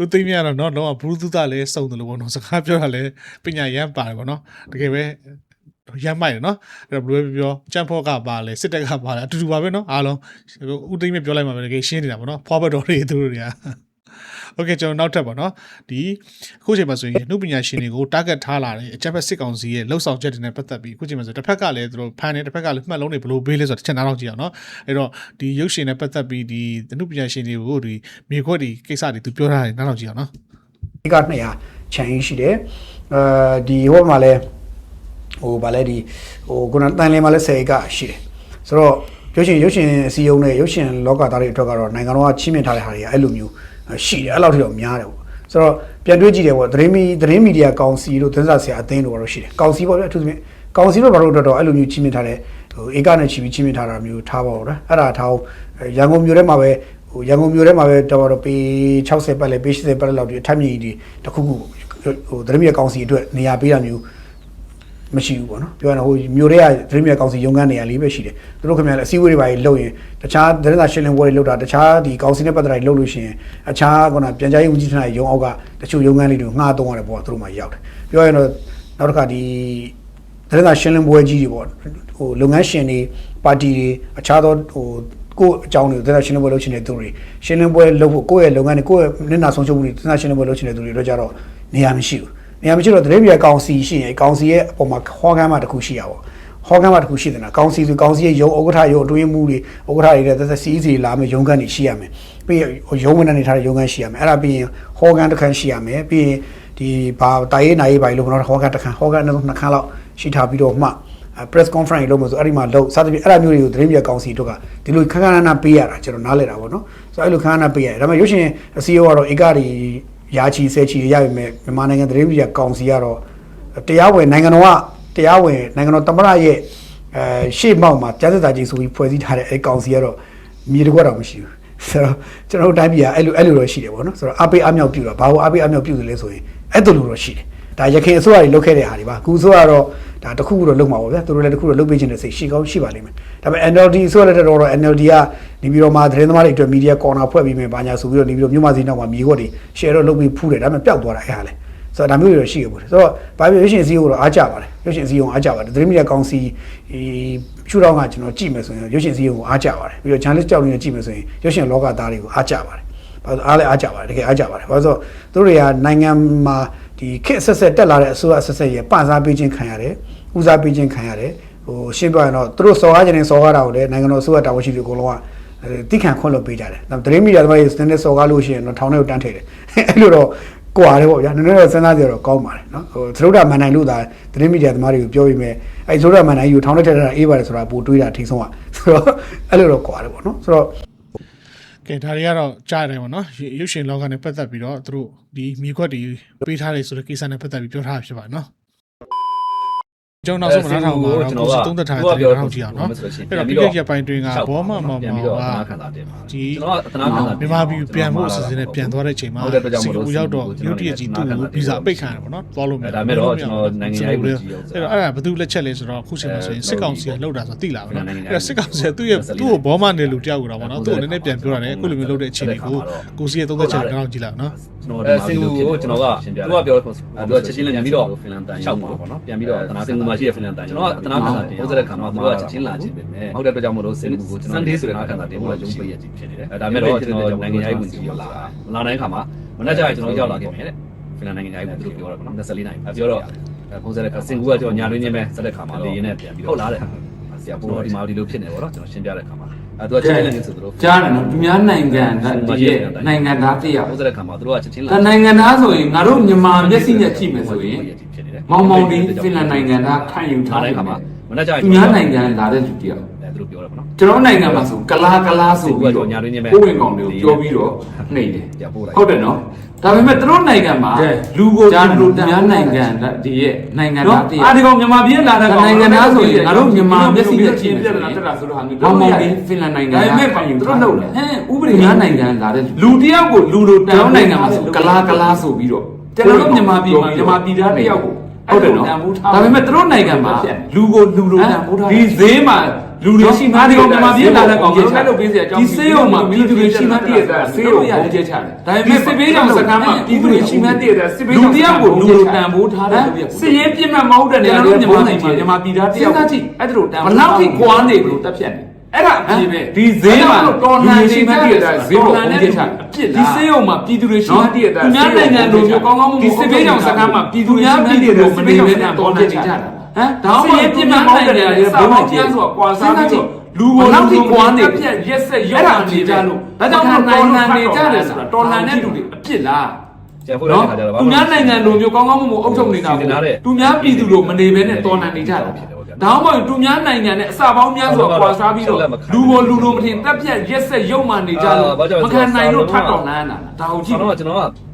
ဦးသိမ်းမြတ်တော့เนาะတော့ဘူးသူသားလည်းစုံတယ်လို့ပေါ့နော်စကားပြောတာလည်းပညာရမ်းပါတယ်ပေါ့နော်တကယ်ပဲရမ်းမိုက်တယ်နော်အဲ့တော့ဘယ်လိုပဲပြောချမ်ဖော့ကပါလဲစစ်တပ်ကပါလဲအတူတူပါပဲနော်အားလုံးဦးသိမ်းမြတ်ပြောလိုက်မှာပဲတကယ်ရှင်းနေတာပေါ့နော်ဖွာဘတ်တော်တွေသူတို့တွေက โอเคကျွန်တော်နောက်ထပ်ပါနော်ဒီအခုချိန်မှာဆိုရင်နှုတ်ပညာရှင်တွေကို target ထားလာတယ်အချက်ဖက်စစ်ကောင်စီရဲ့လှုပ်ဆောင်ချက်တွေနဲ့ပတ်သက်ပြီးအခုချိန်မှာဆိုတစ်ဖက်ကလည်းသူတို့ဖန်နေတစ်ဖက်ကလည်းမှတ်လုံးတွေဘယ်လိုပေးလဲဆိုတော့တစ်ချက်နားတော့ကြည့်အောင်နော်အဲ့တော့ဒီရုပ်ရှင်နဲ့ပတ်သက်ပြီးဒီနှုတ်ပညာရှင်တွေကိုဒီမြေခွက်ဒီကိစ္စတွေသူပြောထားတယ်နားတော့ကြည့်အောင်နော် ဒီက200ခြံရင်းရှိတယ်အဲဒီဟိုမှာလဲဟိုဗာလဲဒီဟိုခုနတန်လင်းမှာလဲ10ဧကရှိတယ်ဆိုတော့ရုပ်ရှင်ရုပ်ရှင်စီယုံနဲ့ရုပ်ရှင်လောကသားတွေအတွက်ကတော့နိုင်ငံတော်ကချင်းမြင့်ထားတဲ့ဟာတွေကအဲ့လိုမျိုး ရှိတယ်အဲ့လောက်ထိတော့များတယ်ပေါ့ဆိုတော့ပြန်တွေးကြည့်တယ်ပေါ့သတင်းမီသတင်းမီဒီယာကောင်စီတို့သတင်းစာဆရာအသင်းတို့ကတော့ရှိတယ်ကောင်စီပေါ့ဗျအထူးသဖြင့်ကောင်စီတို့ဘာလို့တော့အဲ့လိုမျိုးချင်းမြင့်ထားတဲ့ဟိုဧကနဲ့ချီပြီးချင်းမြင့်ထားတာမျိုးထားပါတော့နော်အဲ့ဒါထားအောင်ရန်ကုန်မြို့ထဲမှာပဲဟိုရန်ကုန်မြို့ထဲမှာပဲတော်တော်ပေ60ပတ်လဲပေ80ပတ်လဲလောက်ဒီအထက်မြင့်ကြီးတွေတစ်ခုခုဟိုသတင်းမီဒီယာကောင်စီအတွက်နေရာပေးတာမျိုး မရှိဘူးပေါ့နော်ပြောရရင်ဟိုမြို့တွေကသတင်းမီဒီယာကောင်စီရုံးခန်းနေရာလေးပဲရှိတယ်သူတို့ခင်ဗျားလည်းအစည်းအဝေးတွေပါလုပ်ရင်တခြားသတင်းစာရှင်းလင်းပွဲတွေလုပ်တာတခြားဒီကောင်စီနဲ့ပတ်သက်တာတွေလုပ်လို့ရှိရင်အခြားကပြန်ကြားရေးဝန်ကြီးဌာနရဲ့ရုံးအောက်ကတချို့ရုံးခန်းလေးတွေငှားသုံးရတယ်ပေါ့သူတို့မှရောက်တယ်ပြောရရင်တော့နောက်တစ်ခါဒီသတင်းစာရှင်းလင်းပွဲကြီးတွေပေါ့ဟိုလုပ်ငန်းရှင်တွေပါတီတွေအခြားသောဟိုကိုယ့်အကြောင်းတွေကိုသတင်းစာရှင်းလင်းပွဲလုပ်ချင်တဲ့သူတွေရှင်းလင်းပွဲလုပ်ဖို့ကိုယ့်ရဲ့လုပ်ငန်းတွေကိုယ့်ရဲ့မျက်နှာဆုံးရှုံးမှုတွေသတင်းစာရှင်းလင်းပွဲလုပ်ချင်တဲ့သူတွေတော့ကြတော့နေရာမရှိဘူး နေရာမရှိတော့သတင်းပြည်ကောင်စီရှိရင်ကောင်စီရဲ့အပေါ်မှာဟောကမ်းမှတစ်ခုရှိရပါဘောဟောကမ်းမှတစ်ခုရှိတယ်နော်ကောင်စီဆိုကောင်စီရဲ့ရုံဥက္ကဋ္ဌရုံအတွင်းမှုတွေဥက္ကဋ္ဌတွေတဲ့သက်သက်စီးစီလာမယ်ရုံးခန်းတွေရှိရမယ်ပြီးရင်ရုံးဝန်ထမ်းတွေထားတဲ့ရုံးခန်းရှိရမယ်အဲ့ဒါပြီးရင်ဟောကမ်းတစ်ခန်းရှိရမယ်ပြီးရင်ဒီဘာတာရေးနိုင်ရေးပါလို့ဘယ်တော့ဟောကမ်းတစ်ခန်းဟောကမ်းတစ်ခန်းလောက်ရှိထားပြီးတော့မှ press conference လုပ်လို့ဆိုအဲ့ဒီမှာလုပ်စသဖြင့်အဲ့ဒါမျိုးတွေကိုသတင်းပြကောင်စီတို့ကဒီလိုခန်းခန်းနာနာပေးရတာကျွန်တော်နားလည်တာပေါ့နော်ဆိုတော့အဲ့လိုခန်းခန်းနာပေးရတယ်ဒါပေမဲ့ရုပ်ရှင်အစီအရောကတော့ဧကတွေ ရာချီဆဲချီရပြီမဲ့မြန်မာနိုင်ငံသတင်းပြကောင်စီကတော့တရားဝင်နိုင်ငံတော်ကတရားဝင်နိုင်ငံတော်တမရရဲ့အဲရှေ့မောက်မှာကျန်းစာကြီးဆိုပြီးဖွဲ့စည်းထားတဲ့အဲ့ကောင်စီကတော့မြေတကွက်တော့မရှိဘူးဆိုတော့ကျွန်တော်တို့တိုင်းပြည်ကအဲ့လိုအဲ့လိုတော့ရှိတယ်ပေါ့နော်ဆိုတော့အပေးအမြောက်ပြုတာဘာလို့အပေးအမြောက်ပြုတယ်လဲဆိုရင်အဲ့လိုလိုတော့ရှိတယ်ဒါရခိုင်အစိုးရတွေလုပ်ခဲ့တဲ့ဟာတွေပါအခုအစိုးရကတော့ ဒါတစ်ခုခုတော့လုပ်မှာပေါ့ဗျာသူတို့လည်းတစ်ခုတော့လုပ်ပေးခြင်းတဲ့စိတ်ရှိကောင်းရှိပါလိမ့်မယ်ဒါပေမဲ့ NLD ဆိုတဲ့တော့တော့ NLD ကနေပြီးတော့မှသတင်းသမားတွေအတွက်မီဒီယာကော်နာဖွဲ့ပြီးမယ်ဘာညာဆိုပြီးတော့နေပြီးတော့မြို့မစီနောက်မှာမြေခွက်တွေ share တော့လုပ်ပြီးဖူးတယ်ဒါပေမဲ့ပျောက်သွားတာအဲ့ဟာလေဆိုတော့ဒါမျိုးတွေတော့ရှိရပါတယ်ဆိုတော့ဘာဖြစ်ရွှေရှင်စီကိုတော့အားကြပါတယ်ရွှေရှင်စီကိုအားကြပါတယ်သတင်းမီဒီယာကောင်စီဒီရှုထောင့်ကကျွန်တော်ကြည့်မယ်ဆိုရင်ရွှေရှင်စီကိုအားကြပါတယ်ပြီးတော့ journalist ကြောက်နေတဲ့ကြည့်မယ်ဆိုရင်ရွှေရှင်လောကသားတွေကိုအားကြပါတယ်ဘာလို့အားလဲအားကြပါတယ်တကယ်အားကြပါတယ်ဘာလို့ဆိုတော့သူတို့တွေကနိုင်ငံမှာ ဒီခက်ဆက်ဆက်တက်လာတဲ့အစိုးရဆက်ဆက်ရဲ့ပန့်စားပေးခြင်းခံရတယ်ဦးစားပေးခြင်းခံရတယ်ဟိုရှင်းပြရင်တော့သူတို့စော်ကားခြင်းနဲ့စော်ကားတာကိုလည်းနိုင်ငံတော်အစိုးရတာဝန်ရှိသူအကုန်လုံးကတိခံခွင့်လွှတ်ပေးကြတယ်ဒါပေမဲ့သတင်းမီဒီယာသမားတွေစနေစော်ကားလို့ရှိရင်တော့ထောင်ထဲကိုတန်းထည့်တယ်အဲ့လိုတော့ကွာတယ်ပေါ့ဗျာနည်းနည်းတော့စဉ်းစားကြတော့ကောင်းပါတယ်နော်ဟိုသရုပ်တာမန်နိုင်လို့သာသတင်းမီဒီယာသမားတွေကိုပြောပြီးမြဲအဲသရုပ်တာမန်နိုင်ကိုထောင်ထဲထည့်တာအေးပါတယ်ဆိုတာပိုတွေးတာထိဆုံးอ่ะဆိုတော့အဲ့လိုတော့ကွာတယ်ပေါ့နော်ဆိုတော့ ကဲဒါတွေကတော့ကြားတယ်ပေါ့နော်ရုပ်ရုပ်ရှင်လောကနဲ့ပတ်သက်ပြီးတော့သူတို့ဒီမြေခွက်တွေပေးထားတယ်ဆိုတဲ့ကိစ္စနဲ့ပတ်သက်ပြီးပြောထားတာဖြစ်ပါတယ်နော် ကျွန်တော်နောက်ဆုံးမနားထောင်ပါတော့ကိုယ်သုံးသက်ထားတဲ့တရားထောင်ကြည့်အောင်နော်အဲ့တော့ပြီးခဲ့တဲ့ပိုင်းတွင်ကဘောမမောင်မောင်ကခံစားတယ်မှာဒီကျွန်တော်ကသနာခံစားမြန်မာပြည်ပြန်ဖို့အစီအစဉ်နဲ့ပြန်သွားတဲ့အချိန်မှာဟုတ်တဲ့အတွက်ကြောင့်စမို့င်လို့ကာပူရောက်တော့ရုတ်တရက်ကြီးသူ့ကိုဗီဇာအပိတ်ခံရတယ်ပေါ့နော်သွားလို့မရအဲဒါမဲ့တော့ကျွန်တော်နိုင်ငံရေးဝန်ကြီးရောအဲ့တော့အဲ့ဒါဘယ်သူလက်ချက်လဲဆိုတော့အခုချိန်မှာဆိုရင်စစ်ကောင်စီကလှုပ်တာဆိုသိလာပါတော့နိုင်ငံရေးအဲ့တော့စစ်ကောင်စီကသူ့ရဲ့သူ့ကိုဘောမနေလူတယောက်ကိုတော့ပေါ့နော်သူ့ကိုနည်းနည်းပြန်ပြောရတယ်အခုလိုမျိုးလှုပ်တဲ့အခြေအနေကိုကိုစီရဲ့သုံးသက်ချက်ကိုတော့ကြည့်လိုက်နော်ကျွန်တော်ဒီမှာစင်ကူကိုကျွန်တော်ကသူကပြောသူကချက်ချင်းလည်းပြန်ပြီးတော့ဖင်လန်တန်ရောက်မှာပေါ့နော်ပြန်ပြီးတော့သနာစင်ကူမှာရှိတဲ့ဖင်လန်တန်ကျွန်တော်ကသနာခံစားတင်ဟုတ်တဲ့ခါမှာသူကချက်ချင်းလာချင်းပဲဟုတ်တဲ့အတွက်ကြောင့်မို့လို့စင်ကူကိုကျွန်တော် Sunday ဆိုတဲ့ခါခံစားတင်ဖို့ရုံးပိတ်ရခြင်းဖြစ်နေတယ်အဲဒါမဲ့တော့ကျွန်တော်နိုင်ငံရေးဝန်ကြီးရောက်လာမလာတဲ့ခါမှာမနေ့ကျရင်ကျွန်တော်ရောက်လာခဲ့မယ်တဲ့ဖင်လန်နိုင်ငံရေးဝန်ကြီးတို့ပြောတော့နော်24နိုင်ပြောတော့ပုံစံတဲ့ခါစင်ကူကကျွန်တော်ညာရင်းချင်းပဲစတဲ့ခါမှာလေရင်နဲ့ပြန်ပြီးတော့ဟုတ်လားတဲ့ဆရာပေါ်ဒီမှာဒီလိုဖြစ်နေပေါ့နော်ကျွန်တော်ရှင်းပြတဲ့ခါမှာ အဲသူကချက်ချင်းလည်းဆိုသူတို့ကြားတယ်နော်သူများနိုင်ငံကတည်းရဲ့နိုင်ငံသားတယောက်ဟုတ်တဲ့ခါမှာသူတို့ကချက်ချင်းလာဒါနိုင်ငံသားဆိုရင်ငါတို့မြန်မာမျက်စိနဲ့ကြည့်မယ်ဆိုရင်မောင်မောင်ဒီဖင်လန်နိုင်ငံသားခံယူထားတဲ့ခါမှာမနေ့ကျရင်သူများနိုင်ငံလာတဲ့လူတယောက်အဲ သူတို့ပြောတယ်ပေါ့နော်ကျွန်တော်နိုင်ငံမှာဆိုကလားကလားဆိုပြီးတော့ညာရင်းချင်းပဲကိုယ်ဝင်ကောင်တွေကိုပြောပြီးတော့နှိမ့်တယ်ပြပို့လိုက်ဟုတ်တယ်နော်ဒါပေမဲ့သူတို့နိုင်ငံမှာလူကိုကြားတယ်လို့များနိုင်ငံဒီရဲ့နိုင်ငံသားတယောက်အာဒီကောင်မြန်မာပြည်လာတဲ့ဒါနိုင်ငံသားဆိုရင်ငါတို့မြန်မာမျက်စိနဲ့ကြည့်မယ်ပြဆိုဿနာရင်တက်တာဆိုတော့ဟာမျိုးမောင်မောင်ဒီဖင်လန်နိုင်ငံဒါပေမဲ့ခံယူသူထားတို့လုပ်တယ်ဟဲ့ဥပဒေများနိုင်ငံလာတဲ့လူလူတယောက်ကိုလူလိုတကျွန်န်တော်နိုင်ငံမှာဆိုကလားကလားဆိုပြီးတော့ကျွန်တော်တို့မြန်မာပြည်မှာမြန်မာပြည်သားတယောက်ကိုဟုတ်တယ်နော်ဒါပေမဲ့သူတို့နိုင်ငံမှာလူကိုလူလိုတန်ဖိုးထားဒီဈေးမှာ လူတွေရှိမှဒီကောင်မြန်မာပြည်လာတဲ့ကောင်တို့လည်းလုပ်ပေးစရာအကြောင်းဒီစေးုံမှာပြည်သူတွေရှိမှတည့်ရတာစေးုံကိုကျဲချတယ်ဒါပေမဲ့စစ်ပေးကြောင်စကားမှာပြည်သူတွေရှိမှတည့်ရတာစစ်ပေးကြောင်လူတယောက်ကိုလူလိုတန်ဖိုးထားတယ်စစ်ရေးပြစ်မှတ်မဟုတ်တဲ့နေရာတွေမြန်မာပြည်မှာမြန်မာပြည်သားတယောက်အဲ့ဒါလိုတန်ဘလောက်ထိကွာနေလို့တက်ဖြတ်နေအဲ့ဒါအဖြစ်ပဲဒီဈေးမှာတော်လန်ရှိမှတည့်ရတာဈေးကိုကျဲချတယ်ဒီစေးုံမှာပြည်သူတွေရှိမှတည့်ရတာသူများနိုင်ငံလိုမျိုးကောင်းကောင်းမွန်ဒီစစ်ပေးကြောင်စကားမှာပြည်သူများပြည်သူတွေမနေဘဲနဲ့တော်နေကြတာ ဟမ်ဒါမှမဟုတ်ပြင်းပြမောင်းတဲ့နေရာတွေဘုံနဲ့ကျန်းစွာကွာစားပြီးတော့လူကိုနောက်ထိကွာနေပြက်ရက်ဆက်ရောက်တာနေကြလို့ဒါကြောင့်မို့တော်လန်နေကြတယ်ဆိုတာတော်လန်တဲ့လူတွေအပြစ်လားကျန်ဖို့လည်းနော်ခါကြတော့သူများနိုင်ငံလိုမျိုးကောင်းကောင်းမွန်မွန်အုပ်ချုပ်နေတာကိုသူများပြည်သူလိုမနေဘဲနဲ့တော်လန်နေကြတာဒါမှမဟုတ်သူများနိုင်ငံနဲ့အစပေါင်းများစွာကွာစားပြီးတော့လူကိုလူလိုမထင်တက်ပြက်ရက်ဆက်ရောက်မှနေကြလို့မခံနိုင်လို့ထပ်တော်လန်တာဒါဟုတ်ကြကျွန်ည့်တော်ကကျွန်တော်က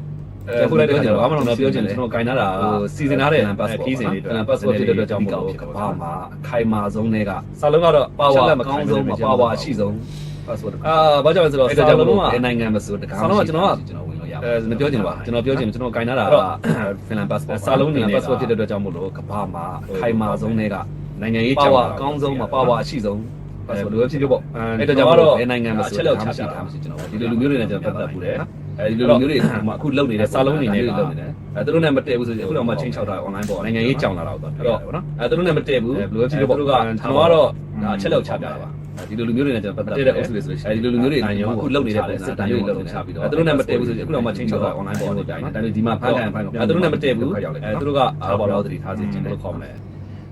အဲခုလည်းပြောချင်တယ်ဘာမှတော့ပြောချင်တယ်ကျွန်တော်ကင်ထားတာဟိုစီစဉ်ထားတဲ့ passport ခီးစဉ်လေးအတွက် passport ဖြစ်တဲ့အတွက်ကြောင့်မို့လို့ကဘာမှာအခိုင်မာဆုံးတွေကစာလုံးကတော့ပါဝါအကောင်းဆုံးပါဝါအရှိဆုံး passport အာဘာကြောင့်လဲဆိုတော့စာလုံးကနိုင်ငံမဆိုတကားစာလုံးကကျွန်တော်ကကျွန်တော်ဝင်လို့ရအဲမပြောချင်ပါကျွန်တော်ပြောချင်ကျွန်တော်ကင်ထားတာက Finland passport စာလုံးအနေနဲ့ passport ဖြစ်တဲ့အတွက်ကြောင့်မို့လို့ကဘာမှာအခိုင်မာဆုံးတွေကနိုင်ငံရေးကြောင့်အကောင်းဆုံးပါဝါအရှိဆုံးအဲ့လိုပဲဖြစ်ဖြစ်ပေါ့အဲ့တော့ကျွန်တော်တို့ဘယ်နိုင်ငံမှာဆိုတော့ချက်လောက်ချပြတာမရှိကျွန်တော်ဒီလိုလူမျိုးတွေနဲ့ကျွန်တော်ပတ်သက်ဘူးတယ် အဲဒီလိုလူမျိုးတွေအခုလုပ်နေတဲ့စာလုံးအနေနဲ့လုပ်နေတယ်အဲသူတို့နဲ့မတည့်ဘူးဆိုရင်အခုတော့မှချင်းချောက်တာ online ပေါ့နိုင်ငံရေးကြောင်လာတော့တော့တော့နော်အဲသူတို့နဲ့မတည့်ဘူးဘယ်လိုပဲဖြစ်ဖြစ်ပေါ့သူတို့ကကျွန်တော်ကတော့အချက်လောက်ချပြတာပါဒီလိုလူမျိုးတွေနဲ့ကျွန်တော်ပတ်သက်တဲ့အုပ်စုတွေဆိုလို့ရှိရင်အဲဒီလိုလူမျိုးတွေနိုင်ငံအခုလုပ်နေတဲ့ပုံစံတန်ရုပ်လုပ်ချပြီးတော့အဲသူတို့နဲ့မတည့်ဘူးဆိုရင်အခုတော့မှချင်းချောက်တာ online ပေါ့လို့ပြိုင်တယ်ဒါပေမဲ့ဒီမှာဖန်ကန်ဖန်ကန်အဲသူတို့နဲ့မတည့်ဘူးအဲသူတို့ကအားပါတော့တတိထားစီခြင်းလို့ခေါ်မယ်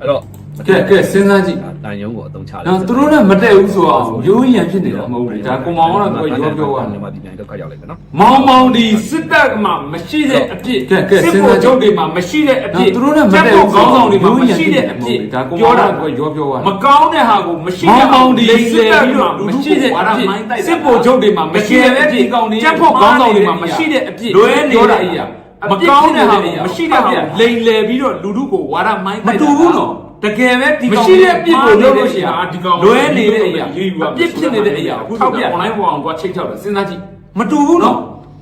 အဲ့တော့ကဲကဲစဉ်းစားကြည့်တန်ယုံကိုအသုံးချတယ်နော်သူတို့နဲ့မတည့်ဘူးဆိုအောင်ရိုးရံဖြစ်နေတာမဟုတ်ဘူးဒါကိုမောင်ကတော့သူကရောပြောသွားတယ်မြန်မာပြည်ပြန်ဒုက္ခရောက်လိုက်တယ်နော်မောင်မောင်ဒီစစ်တပ်မှာမရှိတဲ့အပြစ်ကဲကဲစစ်ဗိုလ်ချုပ်တွေမှာမရှိတဲ့အပြစ်သူတို့နဲ့မတည့်ဘူးခေါင်းဆောင်တွေမှာမရှိတဲ့အပြစ်ဒါကိုမောပြောင်ကတာသူကရောပြောသွားမကောင်းတဲ့ဟာကိုမရှိတဲ့မောင်မောင်ဒီလိမ့်လေစစ်တပ်ပြီးတော့လူထုမရှိတဲ့အပြစ်ဝါဒမိုင်းတိုက်တာစစ်ဗိုလ်ချုပ်တွေမှာမရှိတဲ့အပြစ်ကောင်တွေချက်ဖို့ခေါင်းဆောင်တွေမှာမရှိတဲ့အပြစ်လွဲနေပြောတဲ့အတာရာ မကောင်းတဲ့ဟာကိုမရှိတဲ့ဟာကိုလိမ့်လေပြီးတော့လူထုကိုဝါဒမိုင်းမတိုက်တူဘူးနော်တကယ်ပဲဒီမကောင်ရှိတဲ့အပြစ်ကိုလုပ်လို့ရှိရင်ဒီကောင်လွဲနေတဲ့အရာရေးယူပါအပြစ်ဖြစ်နေတဲ့အရာကိုထောက်ပြ online ပေါ်အောင်သူကချိန်ချောက်တယ်စဉ်းစားကြည့်မတူဘူးနော်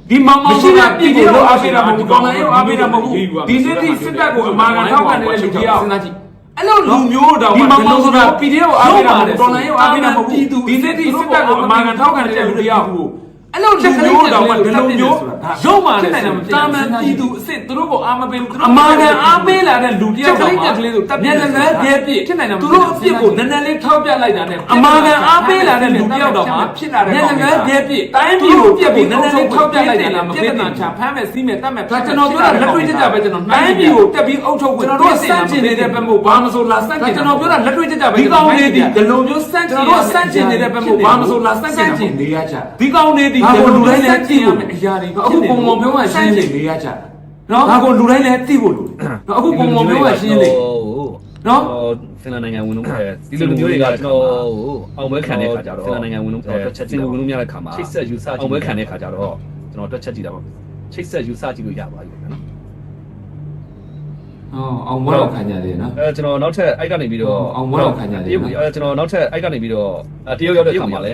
ဒီမောင်မောင်မရှိတဲ့အပြစ်ကိုလုပ်အားပေးတာမဟုတ်ဒီဘူးကောင်လည်းအားပေးတာမဟုတ်ဘူးဒီနေ့ဒီစစ်တပ်ကိုအမာခံထောက်ခံနေတဲ့လူကြီးအောင်စဉ်းစားကြည့်အဲ့လိုလူမျိုးတော့ဒီမောင်မောင်ဆိုတာ PDF ကိုအားပေးတာမဟုတ်တော်လိုင်းကိုအားပေးတာမဟုတ်ဘူးဒီစစ်တီစစ်တပ်ကိုအမှန်ကန်ထောက်ခံတဲ့လူတွေရောက်ဘူး အဲ့လိုလူမျိုးတော့ဒီလိုမျိုးရုံမှလည်းတာမန်ပြည်သူအစ်စ်သူတို့ကိုအားမပေးဘူးအမှန်ကန်အားပေးလာတဲ့လူတယောက်တော့ကလေးဆိုတက်ပြက်လည်းပြည့်ပြည့်ဖြစ်နိုင်တယ်သူတို့အစ်စ်ကိုနည်းနည်းလေးထောက်ပြလိုက်တာနဲ့အမှန်ကန်အားပေးလာတဲ့လူတယောက်တော့မှဖြစ်လာတဲ့နည်းနည်းပြည့်ပြည့်တိုင်းပြည်ကိုပြက်ပြီးနည်းနည်းလေးထောက်ပြလိုက်တာလားမပေးတာချာဖမ်းမဲ့စီးမဲ့တတ်မဲ့ဒါကျွန်တော်ပြောတာလက်တွေ့ကြကြပဲကျွန်တော်တိုင်းပြည်ကိုတက်ပြီးအုပ်ချုပ်ဝင်ကျွန်တော်တို့စန့်ကျင်နေတဲ့ဘက်မို့ဘာမဆိုလာစန့်ကျင်ကျွန်တော်ပြောတာလက်တွေ့ကြကြပဲဒီကောင်လေးဒီဒီလိုမျိုးစန့်ကျင်ကျွန်တော်တို့စန့်ကျင်နေတဲ့ဘက်မို့ဘာမဆိုလာစန့်ကျင်နေရကြဒီကောင်လေးဒီဒီလိုလူတိုင်းလည်းကြည့်ရမယ်အရာတွေအခုပုံပုံပြောမှရှင်းနေနေရကြနော်ဒါကိုလူတိုင်းလည်းသိဖို့လိုတယ်နော်အခုပုံပုံပြောမှရှင်းနေနော်ဖင်လန်နိုင်ငံဝင်လို့ဒီလိုလူမျိုးတွေကကျွန်တော်ဟိုအောင်ပွဲခံတဲ့ခါကျတော့ဖင်လန်နိုင်ငံဝင်လို့တွက်ချက်ကြည့်ဝင်လို့များတဲ့ခါမှာချိတ်ဆက်ယူဆအောင်ပွဲခံတဲ့ခါကျတော့ကျွန်တော်တွက်ချက်ကြည့်တာပါချိတ်ဆက်ယူဆကြည့်လို့ရပါပြီနော်ဟောအောင်မတော့ခံကြတယ်နော်အဲကျွန်တော်နောက်ထပ်အဲ့ကနေပြီးတော့အောင်မတော့ခံကြတယ်တရုတ်အဲကျွန်တော်နောက်ထပ်အဲ့ကနေပြီးတော့တရုတ်ရောက်တဲ့ခါမှာလဲ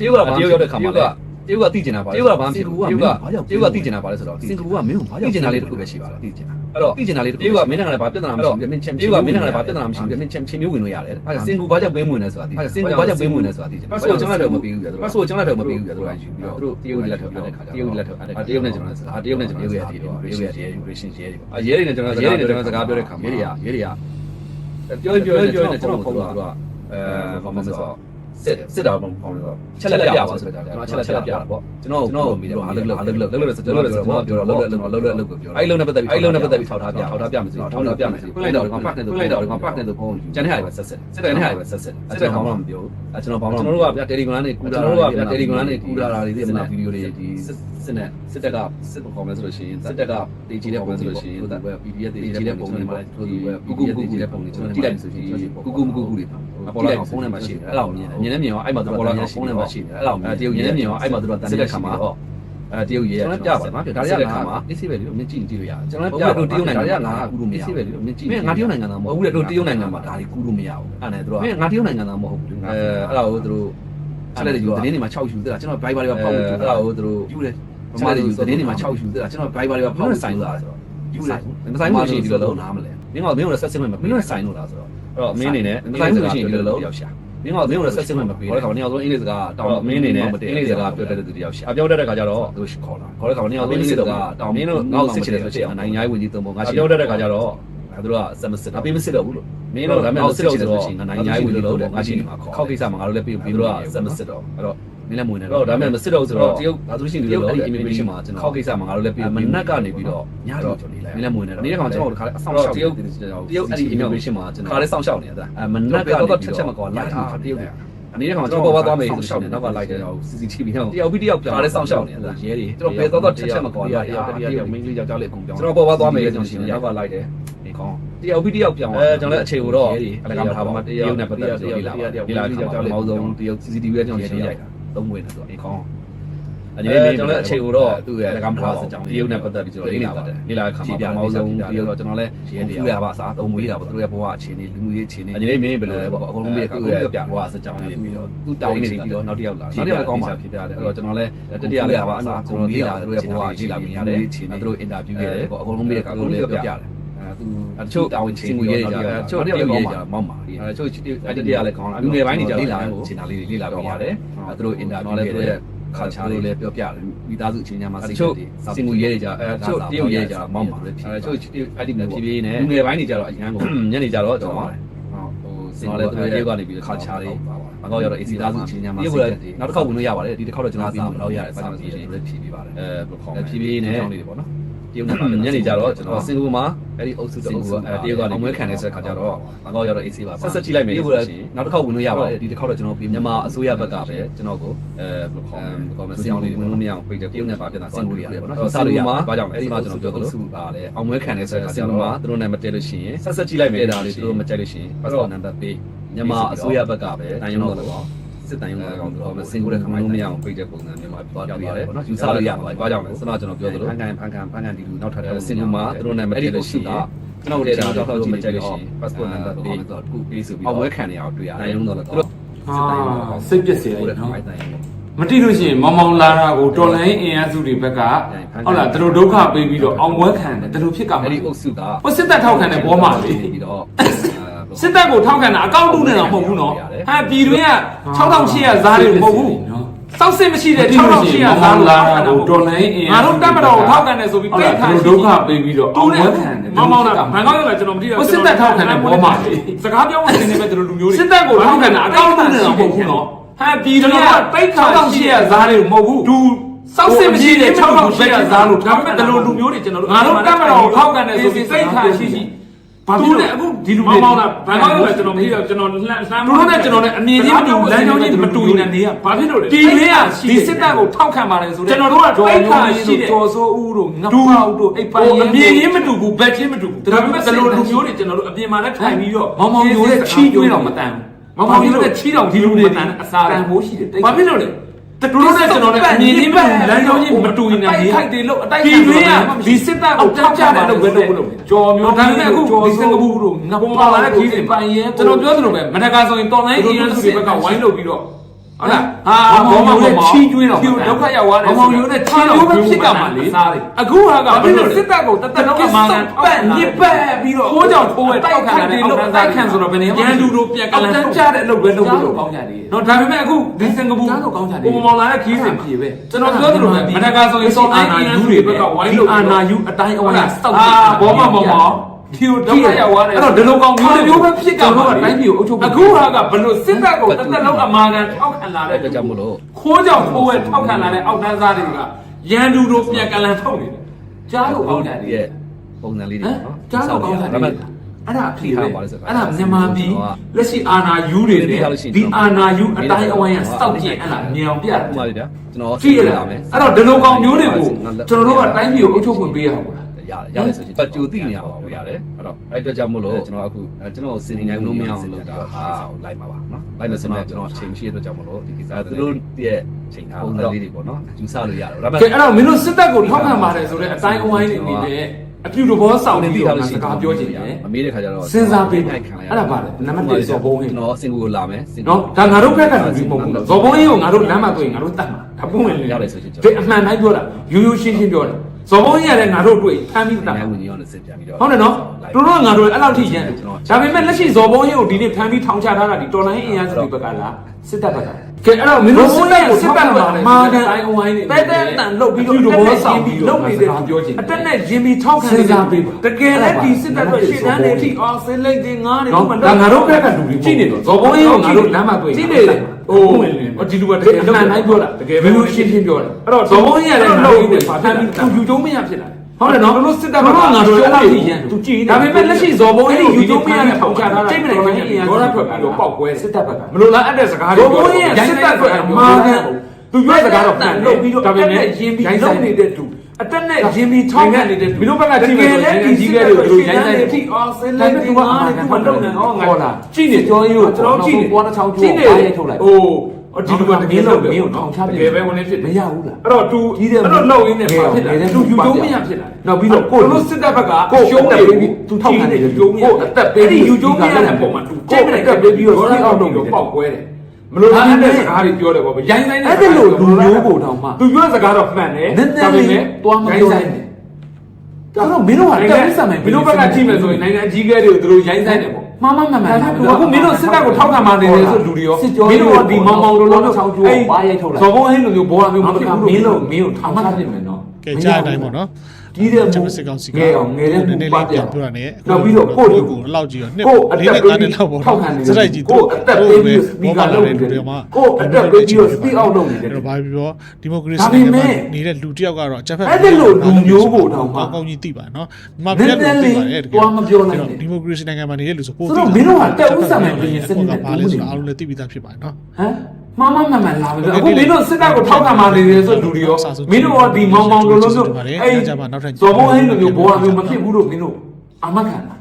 တရုတ်ကတရုတ်ရောက်တဲ့ခါမှာလဲတရုတ်ကသိကျင်တာပါတရုတ်ကဘာမှမဖြစ်ဘူးတရုတ်ကတရုတ်ကသိကျင်တာပါလဲဆိုတော့စင်ကာပူကမင်းကိုဘာကြောင့်သိကျင်တာလေးတစ်ခုပဲရှိပါလားသိကျင်တာအဲ့တော့သိကျင်တာလေးတရုတ်ကမင်းနိုင်ငံလည်းဘာပြဿနာမရှိဘူးမင်းချင်တရုတ်ကမင်းနိုင်ငံလည်းဘာပြဿနာမရှိဘူးမင်းချင်ချင်းမျိုးဝင်လို့ရတယ်အဲ့ဒါစင်ကာပူဘာကြောင့်ပေးမဝင်လဲဆိုတာသိစင်ကာပူဘာကြောင့်ပေးမဝင်လဲဆိုတာသိကျင်ပတ်ဆိုကျွန်တော်တော့မပြီးဘူးပြတော့ပတ်ဆိုကျွန်တော်တော့မပြီးဘူးပြတော့ယူပြီးတော့သူတို့တရုတ်လက်ထောက်ပြတဲ့ခါကျတရုတ်လက်ထောက်အဲ့တရုတ်နဲ့ကျွန်တော်စကားတရုတ်နဲ့ကျွန်တော်ရဲရဲတရုတ်ရဲရဲရဲ relation ရဲရဲအရဲတွေနဲ့ကျွန်တော်ရဲတွေနဲ့ကျွန်တော်စကားပြောတဲ့ခါမှာရဲတွေကရဲတွေကပြောပြောပြောနေကျွန်တော်ပုံတော့သူကအဲဘာမှမဆို စစ်စစ်တာပုံပုံတော့ချက်လက်ပြပါဆိုတော့ကျွန်တော်ချက်လက်ချက်လက်ပြတာပေါ့ကျွန်တော်ကျွန်တော်မိတော့ဟာလုတ်လုတ်ဟာလုတ်လုတ်လုတ်လုတ်ဆိုကျွန်တော်ကျွန်တော်ပြောတော့လုတ်လုတ်လုတ်လုတ်လုတ်ကိုပြောအဲ့လုံးနဲ့ပတ်သက်ပြီးအဲ့လုံးနဲ့ပတ်သက်ပြီးထောက်ထားပြထောက်ထားပြမယ်ဆိုတော့ထောက်ထားပြမယ်ဆိုပြလိုက်တော့ငါပတ်နေတော့ပြလိုက်တော့ငါပတ်နေတော့ပုံကျန်တဲ့ဟာတွေပဲဆက်ဆက်စစ်တဲ့ဟာတွေပဲဆက်ဆက်စစ်တဲ့ကောင်မှမပြောအဲကျွန်တော်ဘာမှကျွန်တော်တို့ကပြတယ်လီဂရမ်နဲ့ကူတာကျွန်တော်တို့ကပြတယ်လီဂရမ်နဲ့ကူတာတွေဒီမှာဗီဒီယိုတွေဒီစစ်နဲ့စစ်တပ်ကစစ်ပုံမယ်ဆိုလို့ရှိရင်စစ်တပ်ကတေးကြီးတဲ့ပုံဆိုလို့ရှိရင်သူက PDF တေးကြီးတဲ့ပုံတွေမှာသူကကူကူကူကူတဲ့ပုံလေးကျွန်တော်ကြည့်လိုက်ဆိုရင်ကူကူမကူကူတွေအပေါ်လာဖုန်းထဲမှာရှိတယ်အဲ့လောက်မြင်တယ်မြင်နေမြင်ရောအဲ့မှာသူပေါ်လာဖုန်းထဲမှာရှိတယ်အဲ့လောက်မြင်တရုတ်မြင်နေမြင်ရောအဲ့မှာသူကတန်တဲ့ခါမှာဟောအဲတရုတ်ရေးရကျွန်တော်ပြပါနော်ဒါတွေကငါမှာအေးဆေးပဲလေမင်းကြည့်ကြည့်လို့ရတယ်ကျွန်တော်ပြတော့တရုတ်နိုင်ငံဒါတွေကငါကူလို့မရအေးဆေးပဲလေမင်းကြည့်မင်းငါတရုတ်နိုင်ငံသားမဟုတ်ဘူးလေတို့တရုတ်နိုင်ငံမှာဒါတွေကူလို့မရဘူးအဲ့နဲ့သူကမင်းငါတရုတ်နိုင်ငံသားမဟုတ်ဘူးအဲအဲ့ဒါကိုသူတို့ချက်လက်တွေယူတင်းတွေမှာ6ယူသေးတာကျွန်တော်ဘိုင်ဘာတွေပါပေါက်လို့အဲ့ဒါကိုသူတို့ယူတယ်ချက်လက်တွေယူတင်းတွေမှာ6ယူသေးတာကျွန်တော်ဘိုင်ဘာတွေပါပေါက်လို့ဆိုင်လို့ဆိုတော့ယူလိုက်မဆိုင်ဘူးရှိရင်ဒီလိုလုံးနားမလဲမင်းကမင်းတို့ဆက်စစ်မှမမင်းတို့ဆိုင်လို့လားဆိုတော့အဲ့ တော့မင်းအနေနဲ့မဆိုင်ဘူးရှိရင်ဒီလိုလုံးရောက်ရှာမင်းကမင်းတို့ဆက်စစ်မှမပေးဘူးခေါ်တဲ့ကောင်နှစ်ယောက်ဆုံးအင်္ဂလိပ်စကားတောင်းမင်းအနေနဲ့အင်္ဂလိပ်စကားပြောတတ်တဲ့သူတယောက်ရှာအပြောတတ်တဲ့ခါကျတော့သူခေါ်လာခေါ်တဲ့ကောင်နှစ်ယောက်ဆုံးအင်္ဂလိပ်စကားတောင်းမင်းတို့ငါ့ကိုစစ်ချင်တယ်ဆိုချင်နိုင်ငံရေးဝန်ကြီးသုံးပုံငါရှိပြောတတ်တဲ့ခါကျတော့သူတို့ကစက်မစစ်တော့ပေးမစစ်တော့ဘူးလို့မင်းတို့ဒါမဲ့စစ်တော့ဆိုတော့ငါနိုင်ငံရေးဝန်ကြီးလို့ငါရှိနေမှာခေါ်ခောက်ကိစ္စမှာငါတို့လည်းပြီးပြီးတော့စက်မစစ်တော့အဲ့တော့ မင်းလည်းမဝင်နဲ့တော့ဒါမဲ့မစစ်တော့ဆိုတော့တရုတ်ဒါဆိုရှင်ဒီလိုအဲ့ဒီ immigration မှာကျွန်တော်ခောက်ကိစ္စမှာငါတို့လည်းပြီးမနက်ကနေပြီးတော့ညတော့ကျွန်တော်နေလိုက်မင်းလည်းမဝင်နဲ့တော့နေ့ကောင်ကျွန်တော်တို့ခါလေးအဆောင်ရှောက်တရုတ်တရုတ်အဲ့ဒီ immigration မှာကျွန်တော်ခါလေးစောင့်ရှောက်နေတာအဲမနက်ကနေတော့ချက်ချက်မကောလိုက်တာတရုတ်အနေနဲ့ကောင်ကျွန်တော်ပေါ်သွားမယ်ဆိုရှောက်နေနောက်ကလိုက်တယ် CCTV ဟောတယောက်ပြီးတယောက်ပြောင်းခါလေးစောင့်ရှောက်နေတာရဲတွေကျွန်တော်ဘယ်တော့တော့ချက်ချက်မကောလိုက်တာတယောက်မင်းလေးယောက်ျားလေးအကုန်ပြောင်းကျွန်တော်ပေါ်သွားသွားမယ်ကျွန်တော်ရှင်နောက်ကလိုက်တယ်ဒီကောင်တယောက်ပြီးတယောက်ပြောင်းအဲကျွန်တော်လည်းအခြေကိုတော့အလကားမထားပါဘူးတယောက်နဲ့ပတ်သက်ပြီးလာပါဒီလာခါမှာအမောဆုံးတယောက် CCTV ကကျွန်တော်ရှင်းရိုက်တာ သုံးဝင်တယ်ဆိုဒီကောင်အနေနဲ့ကျွန်တော်လည်းအခြေကိုတော့သူ့ရဲ့အလကားမထားပါဘူးတရုတ်နဲ့ပတ်သက်ပြီးကျွန်တော်လေးလာပါတယ်လေးလာခါမှာအမောဆုံးတရုတ်တော့ကျွန်တော်လည်းရင်းနေရပါအစားသုံးဝေးတာပေါ့သူတို့ရဲ့ဘဝအခြေအနေလူမှုရေးအခြေအနေအနေနဲ့မင်းဘယ်လိုလဲပေါ့အကုန်လုံးပြအကုန်လုံးပြဘဝစကြောင်းလေးပြီးတော့သူတောင်းနေပြီးတော့နောက်တစ်ယောက်လာနောက်တစ်ယောက်ကောင်းပါဖြစ်ပြတယ်အဲ့တော့ကျွန်တော်လည်းတတိယလေးပါအစားကျွန်တော်လေးလာသူတို့ရဲ့ဘဝအခြေအနေမြင်ရတယ်အခြေအနေသူတို့အင်တာဗျူးခဲ့တယ်ပေါ့အကုန်လုံးပြအကုန်လုံးပြပြတယ်အဲ သူတချို့တာဝန်ချင်းမှုရေးကြတယ်တချို့တယောက်ရေးကြမောက်ပါအဲတချို့အဲ့ဒီတရားလည်းကောင်းလားလူငယ်ပိုင်းတွေကြလေ့လာချင်တာလေးတွေလေ့လာပြရတယ်အဲသူတို့အင်တာဗျူးခဲ့တယ်ခါချာလေးလည်းပြောပြတယ်မိသားစုအချင်းချင်းမှာစိတ်တွေစင်မှုရဲကြအဲချို့တရုတ်ရဲကြမောက်ပါလေအဲချို့အဲ့ဒီဖြည်းဖြည်းနဲ့လူငယ်ပိုင်းတွေကြတော့အရန်ကိုညနေကြတော့ကျွန်တော်ဟိုစင်လည်းသူရဲကနေပြီးခါချာလေးမကောက်ရတော့ AC သားစုအချင်းချင်းမှာစိတ်တွေနောက်တစ်ခေါက်ဝင်လို့ရပါတယ်ဒီတစ်ခေါက်တော့ကျွန်တော်ပြီးမလို့ရတယ်ဘာကြောင့်ဖြည်းဖြည်းလည်းဖြည်းဖြည်းပါတယ်အဲဖြည်းဖြည်းနဲ့လေးတွေပေါ့နော်တရုတ်နဲ့ညနေကြတော့ကျွန်တော်စင်ကာပူမှာ အဲ့ဒီအုပ်စုတအုပ်စုအဲတရုတ်ကနေအမွေးခံနေဆိုတဲ့ခါကျတော့မကောက်ရတော့ AC ပါဆက်ဆက်ကြည့်လိုက်မယ်ဒီနောက်တစ်ခေါက်ဝင်လို့ရပါတယ်ဒီတစ်ခေါက်တော့ကျွန်တော်ပြီးမြန်မာအစိုးရဘက်ကပဲကျွန်တော်ကိုအဲဘယ်လိုခေါ်မလဲခေါ်မလဲစီအောင်လေးဝင်လို့မရအောင်ပိတ်တယ်တရုတ်နဲ့ပါပြန်တာစင်ကာပူရတယ်ပေါ့နော်စာလို့မှာဘာကြောင့်အဲ့ဒီမှာကျွန်တော်ပြောသလိုစုပါလေအောင်မွေးခံနေဆိုတဲ့စင်ကာပူမှာသူတို့နဲ့မတည့်လို့ရှိရင်ဆက်ဆက်ကြည့်လိုက်မယ်ဒါလေးသူတို့မကြိုက်လို့ရှိရင် passport number ပေးမြန်မာအစိုးရဘက်ကပဲတန်ရုံးတော့ စစ်တမ်းရုံးကောင်တော့မစင်ကိုတဲ့ခမိုင်းလို့မရအောင်ပိတ်တဲ့ပုံစံမျိုးမှာပြောပြရတယ်နော်ယူဆလို့ရပါတယ်။ဘာကြောင့်လဲဆိုတော့ကျွန်တော်ပြောသလိုဖန်ကန်ဖန်ကန်ဖန်ကန်ဒီလူနောက်ထပ်တဲ့စင်ကူမှာသူတို့နဲ့မတည့်လို့ရှိရင်ကျွန်တော်တို့တရားတော့တော့မကြိုက်လို့ရှိရင် passport number ပေးတော့တခုပေးဆိုပြီးအောင်ဝဲခံနေအောင်တွေ့ရတယ်။နိုင်ရုံတော့သူတို့ဟာစိတ်ပြက်စရာဟိုကြီးတဲ့ခနော်မိုင်းတိုင်းမတိလို့ရှိရင်မောင်မောင်လာတာကိုတော်လိုင်းအင်အားစုတွေဘက်ကဟုတ်လားသူတို့ဒုက္ခပေးပြီးတော့အောင်ပွဲခံတယ်သူတို့ဖြစ်ကမှာအဲ့ဒီအုပ်စုကဟိုစစ်တပ်ထောက်ခံတဲ့ဘောမှာလေပြီးတော့ စစ်တပ်ကိုထောက်ခံတာအကောင့်တူးနေတာမဟုတ်ဘူးနော်ဟာပြည်တွင်းက6800ဇားတွေမဟုတ်ဘူးစောက်စစ်မရှိတဲ့6800ဇားလာတာကိုတော်လိုင်းအင်ငါတို့တပ်မတော်ကိုထောက်ခံတယ်ဆိုပြီးတိတ်ခါဒုက္ခပေးပြီးတော့အောင်ပွဲခံတယ်မောင်မောင်လားဘန်ကောက်ရောက်လာကျွန်တော်မသိတော့စစ်တပ်ထောက်ခံတဲ့ဘောမှာလေစကားပြောမှနေနေပဲသူတို့လူမျိုးတွေစစ်တပ်ကိုထောက်ခံတာအကောင့်တူးနေတာမဟုတ်ဘူးနော်ဟာပြည်တွင်းကတိတ်ခါ6800ဇားတွေမဟုတ်ဘူးသူစောက်စစ်မရှိတဲ့6800ဇားလို့ဒါပေမဲ့ဒီလိုလူမျိုးတွေကျွန်တော်တို့ငါတို့တပ်မတော်ကိုထောက်ခံတယ်ဆိုပြီးတိတ်ခါရှိရှိ ဘာဖြစ်လဲအခုဒီလူမောင်းမောင်းတာဘန်ကောက်ရောက်လာကျွန်တော်မသိတော့ကျွန်တော်လှမ်းလှမ်းတို့နဲ့ကျွန်တော်နဲ့အမြင်ချင်းမတူလမ်းကြောင်းချင်းမတူနေနေရဘာဖြစ်လို့လဲဒီလေးကဒီစစ်တပ်ကိုထောက်ခံပါတယ်ဆိုတော့ကျွန်တော်တို့ကတိတ်ခါရှိတဲ့ကျော်စိုးဦးတို့ငပေါက်တို့အိပ်ပိုင်အမြင်ချင်းမတူဘူးဘက်ချင်းမတူဘူးဒါပေမဲ့ဒီလိုလူမျိုးတွေကျွန်တော်တို့အပြင်မှာလည်းထိုင်ပြီးတော့မောင်မောင်မျိုးနဲ့ချီးကျွေးတော့မတန်ဘူးမောင်မောင်မျိုးနဲ့ချီးတော့ဒီလူတွေတန်အစားတန်ဖို့ရှိတယ်ဘာဖြစ်လို့လဲ တတူနဲ့ကျွန်တော်နဲ့အမြင်ချင်းမတူလမ်းကြောင်းချင်းမတူနေနေထိုက်တယ်လို့အတိုက်ဒီတွင်းကဒီစစ်တပ်ကိုတောက်ကြတယ်လို့ပဲလုပ်လို့ကြော်မျိုးဒါပေမဲ့အခုဒီစင်ကာပူတို့ငပေါက်လာတဲ့ခီးစဉ်ပိုင်ရဲကျွန်တော်ပြောသလိုပဲမနက်ကာဆိုရင်တော်လိုင်းအင်အားစုတွေဘက်ကဝိုင်းလုပ်ပြီးတော့ ဟုတ်လားဟာဘောမောင်ရဲ့ချီးကျွေးတော့ဒုက္ခရောက်သွားတယ်ဘောမောင်ရိုးနဲ့ချီးတော့ဖြစ်ကမှာလေအခုဟာကဘယ်လိုစစ်တပ်ကိုတသက်လုံးအမှန်ကန်ပတ်ညစ်ပတ်ပြီးတော့ခိုးကြောင်ထိုးဝဲတောက်ခံတယ်လို့တိုက်ခံဆိုတော့ဘယ်နေရန်သူတို့ပြန်ကလန်ထုတ်ကြတဲ့အလုပ်ပဲလုပ်လို့ကောင်းကြတယ်နော်ဒါပေမဲ့အခုဒီစင်ကာပူကောင်းကြတယ်ပုံမောင်လာတဲ့ခီးစဉ်ပြေပဲကျွန်တော်ပြောသလိုပဲမနက်ကာဆိုရင်စောအာနာယူတွေဘက်ကဝိုင်းလို့အာနာယူအတိုင်းအဝိုင်းစောက်အာဘောမောင်မောင်မောင်ဖြူ ဒုက္ခရောက်သွားတယ်အဲ့တော့ဒီလိုကောင်မျိုးမျိုးပဲဖြစ်ကြမှာတိုင်းပြည်ကိုအုပ်ချုပ်အခုဟာကဘလို့စစ်တပ်ကိုတစ်သက်လုံးအမာခံထောက်ခံလာတဲ့အဲ့ဒါကြောင့်မလို့ခိုးကြောင်ခိုးဝဲထောက်ခံလာတဲ့အောက်တန်းသားတွေကရန်သူတို့ပြန်ကလန်ထုတ်နေတယ်ကြားလို့ကောင်းကြတယ်ရဲ့ပုံစံလေးတွေဟမ်နော်ကြားလို့ကောင်းကြတယ်ဒါပေမဲ့အဲ့ဒါအဖြစ်ပဲထိထားပါလေစကားအဲ့ဒါမြန်မာပြည်လက်ရှိအာဏာယူတွေနဲ့ဒီအာဏာယူအတိုင်းအဝိုင်းကစောက်ကျင်အဲ့ဒါမြောင်ပြတာဥပမာလေးဗျာကျွန်တော်ကြည့်ရလားအဲ့တော့ဒီလိုကောင်မျိုးတွေကိုကျွန်တော်တို့ကတိုင်းပြည်ကိုအုပ်ချုပ်ခွင့်ပေးရအောင်လား ရတယ်ရတယ်ဆိုချင်ပတ်ကြိုသိနေရပါဘူးရတယ်အဲ့တော့အဲ့အတွက်ကြောင့်မို့လို့ကျွန်တော်အခုကျွန်တော်စင်နေနိုင်လို့မရအောင်လုပ်တာဟာလိုက်ပါပါနော်လိုက်လို့ဆိုတော့ကျွန်တော်ချိန်ရှိတဲ့အတွက်ကြောင့်မို့လို့ဒီကိစ္စသူတို့ရဲ့ချိန်ထားပုံစံလေးတွေပေါ့နော်ယူဆလို့ရတယ်ဒါပေကဲမဲ့အဲ့တော့မင်းတို့စစ်တပ်ကိုထောက်ခံပါတယ်ဆိုတဲ့အတိုင်းအဝိုင်းတွေအနေနဲ့အပြုတဘောဆောင်နေပြီးတော့စကားပြောချင်တယ်မမေးတဲ့ခါကျတော့စဉ်းစားပေးမယ်အဲ့ဒါပါလေနံပါတ်1စော်ဘုံဟင်းကျွန်တော်စင်ကူကိုလာမယ်စင်ကူနော်ဒါငါတို့ဘက်ကလူကြီးမဟုတ်ဘူးနော်ဇော်ဘုံကြီးကိုငါတို့လမ်းမှာတွေ့ရင်ငါတို့တတ်မှာဒါပုံဝင်လေရတယ်ဆိုချင်ဒီအမှန်တိုင်းပြောတာရိုးရိုးရှင်းရှင်းပြောတာ ဇော်ဘုံကြီးကလည်းငါတို့တွေ့ဖမ်းပြီးတတ်နိုင်မှာဝင်ရောနဲ့စစ်ပြပြီးတော့ဟုတ်တယ်နော်တို့တို့ကငါတို့အဲ့လောက်ထိရန်တယ်ဒါပေမဲ့လက်ရှိဇော်ဘုံကြီးကိုဒီနေ့ဖမ်းပြီးထောင်ချထားတာဒီတော်လိုင်းအင်အားစုတွေဘက်ကလားစစ်တပ်ဘက်က ကဲအဲ့တော့မင်းတို့စစ်တပ်ကိုစစ်တပ်ကမာကန်တိုင်းအဝိုင်းနေတဲတဲတန်လုတ်ပြီးတော့ဒီဘောဆောင်ပြီးလုတ်နေတဲ့သူပြောချင်အတက်နဲ့ရင်ပြီးထောက်ခံနေတာတကယ်လည်းဒီစစ်တပ်ကရှေ့တန်းနေထိအော်ဆင်းလိုက်တဲ့ငါးတွေဒါငါတို့ဘက်ကလူတွေကြည့်နေတော့ဇော်ဘုံကြီးကိုငါတို့လမ်းမှာတွေ့ကြည့်နေတယ်ဟိုဒီလူကတကယ်အမှန်တိုင်းပြောတာတကယ်ပဲရှင်းရှင်းပြောတာအဲ့တော့ဇော်ဘုံကြီးကလည်းငါတို့ကိုဖမ်းပြီးသူယူကျုံးမရဖြစ်လာတယ် ဟုတ်တယ်နော်တို့စစ်တပ်ကငါတို့အဲ့လောက်ထိရန်သူကြည့်ဒါပေမဲ့လက်ရှိဇော်ဘုံကြီးယူကျုံးမရတဲ့ပုံချထားတာတိတ်မနိုင်ခင်ဒေါ်လာထွက်ပြီးတော့ပောက်ကွဲစစ်တပ်ဘက်ကမလို့လားအဲ့တဲ့စကားတွေဇော်ဘုံကြီးစစ်တပ်ကမာကန်သူပြောစကားတော့ပြန်လုပ်ပြီးတော့ဒါပေမဲ့ရင်ပြီးလုံနေတဲ့သူအတက်နဲ့ရင်ပြီးထောက်နေတဲ့မင်းတို့ဘက်ကကြည့်မယ်ဆိုရင်ကြီးကဲတွေကိုတို့ရိုင်းဆိုင်နေထိအော်ဆင်းလိုက်တဲ့ငါးတွေကတော့လုံနေဟောငါလာကြည့်နေကြောကြီးကိုကျွန်တော်ကြည့်နေပေါ်တစ်ချောင်းကျိုးပါရဲထုတ်လိုက်အိုး အဒီလူကတကယ်လို့မင်းကိုထောင်ချတကယ်ပဲဝင်နေဖြစ်မရဘူးလားအဲ့တော့ तू အဲ့တော့လောက်ရင်းနဲ့ပါဖြစ်လာတယ် तू ယူကျုံးမရဖြစ်လာနောက်ပြီးတော့ကိုလို့စစ်တပ်ဘက်ကကိုရှုံးနေပြီ तू ထောက်နေတယ်ယူကျုံးမရကိုအသက်ပေးပြီးယူကျုံးမရတဲ့ပုံမှာ तू ကြိတ်တက်ပေးပြီးတော့စီအောင်လုပ်ပြီးပေါက်ကွဲတယ်မလို့လားတဲ့စကားတွေပြောတယ်ပေါ့ဗျရိုင်းဆိုင်တဲ့အဲ့ဒါလို့လူမျိုးကိုတောင်မှ तू ပြောစကားတော့မှန်တယ်ဒါပေမဲ့တွားမပြောနိုင်တယ်ဒါတော့မင်းတို့ကတက်ပြီးစမယ်မင်းတို့ဘက်ကကြည့်မယ်ဆိုရင်နိုင်ငံကြီးကဲတွေကိုသူတို့ရိုင်းဆိုင်တယ်ပေါ့ မှန်မှန်မှန်မှန်အခုမင်းတို့စစ်တပ်ကိုထောက်ခံပါနေတယ်ဆိုလူတွေရောမင်းတို့ကဒီမောင်မောင်လိုလိုချောင်းကျိုးပါရိုက်ထုတ်လိုက်ဇော်ဘုံဟင်းလိုမျိုးဘောရမျိုးမဖြစ်ဘူးမင်းတို့မင်းတို့ထောင်မှတ်ဖြစ်မယ်နော်ကဲကြားတဲ့အတိုင်းပေါ့နော် ကြီးတဲ့ကျွန်မူတော်စစ်ကောင်စီကငယ်အောင်ငယ်တဲ့နမူည်းနည်းပါလေးပြပြန်ပြောရနေနောက်ပြီးတော့ကိုယ့်ကိုအလောက်ကြီးရောနှစ်ကိုအလေးတက်နဲ့ပေးကားနဲ့လောက်ပေါ့ထောက်ခံနေစရိုက်ကြီးကိုအတက်ပေးပြီးစပီကာလုပ်နေတယ်တယ်မှာကိုအတက်ပေးပြီးစပီအောက်လုပ်နေတယ်အဲ့တော့ဘာပြောဒီမိုကရေဒါစီပေနိုင်ငံမဲ့မှာနေတဲ့လူတစ်ယောက်ကတော့အချက်ဖက်အဲ့ဒီလိုလူမျိုးကိုတောင်မှကောင်းကောင်းကြီးသိပါနော်ဒီမှာပြတ်လို့သိပါတယ်တကယ်သွားမပြောနိုင်နဲ့ဒီမိုကရေစီနိုင်ငံမှာနေတဲ့လူဆိုပိုဆိုတော့မင်းတို့ကတက်ဥစ္စာမှန်ပြင်စနစ်နဲ့ဘာလဲဆိုတော့အားလုံးလည်းသိပြီးသားဖြစ်ပါတယ်နော်ဟမ် မမမမလာပဲအခုမင်းတို့စစ်တပ်ကိုထောက်ခံပါနေတယ်ဆိုလူတွေရောမင်းတို့ကဒီမောင်မောင်လိုလိုဆိုအဲ့ဇော်ဘုံဟင်းလိုမျိုးဘောရမျိုးမဖြစ်ဘူးလို့မင်းတို့အမခံလား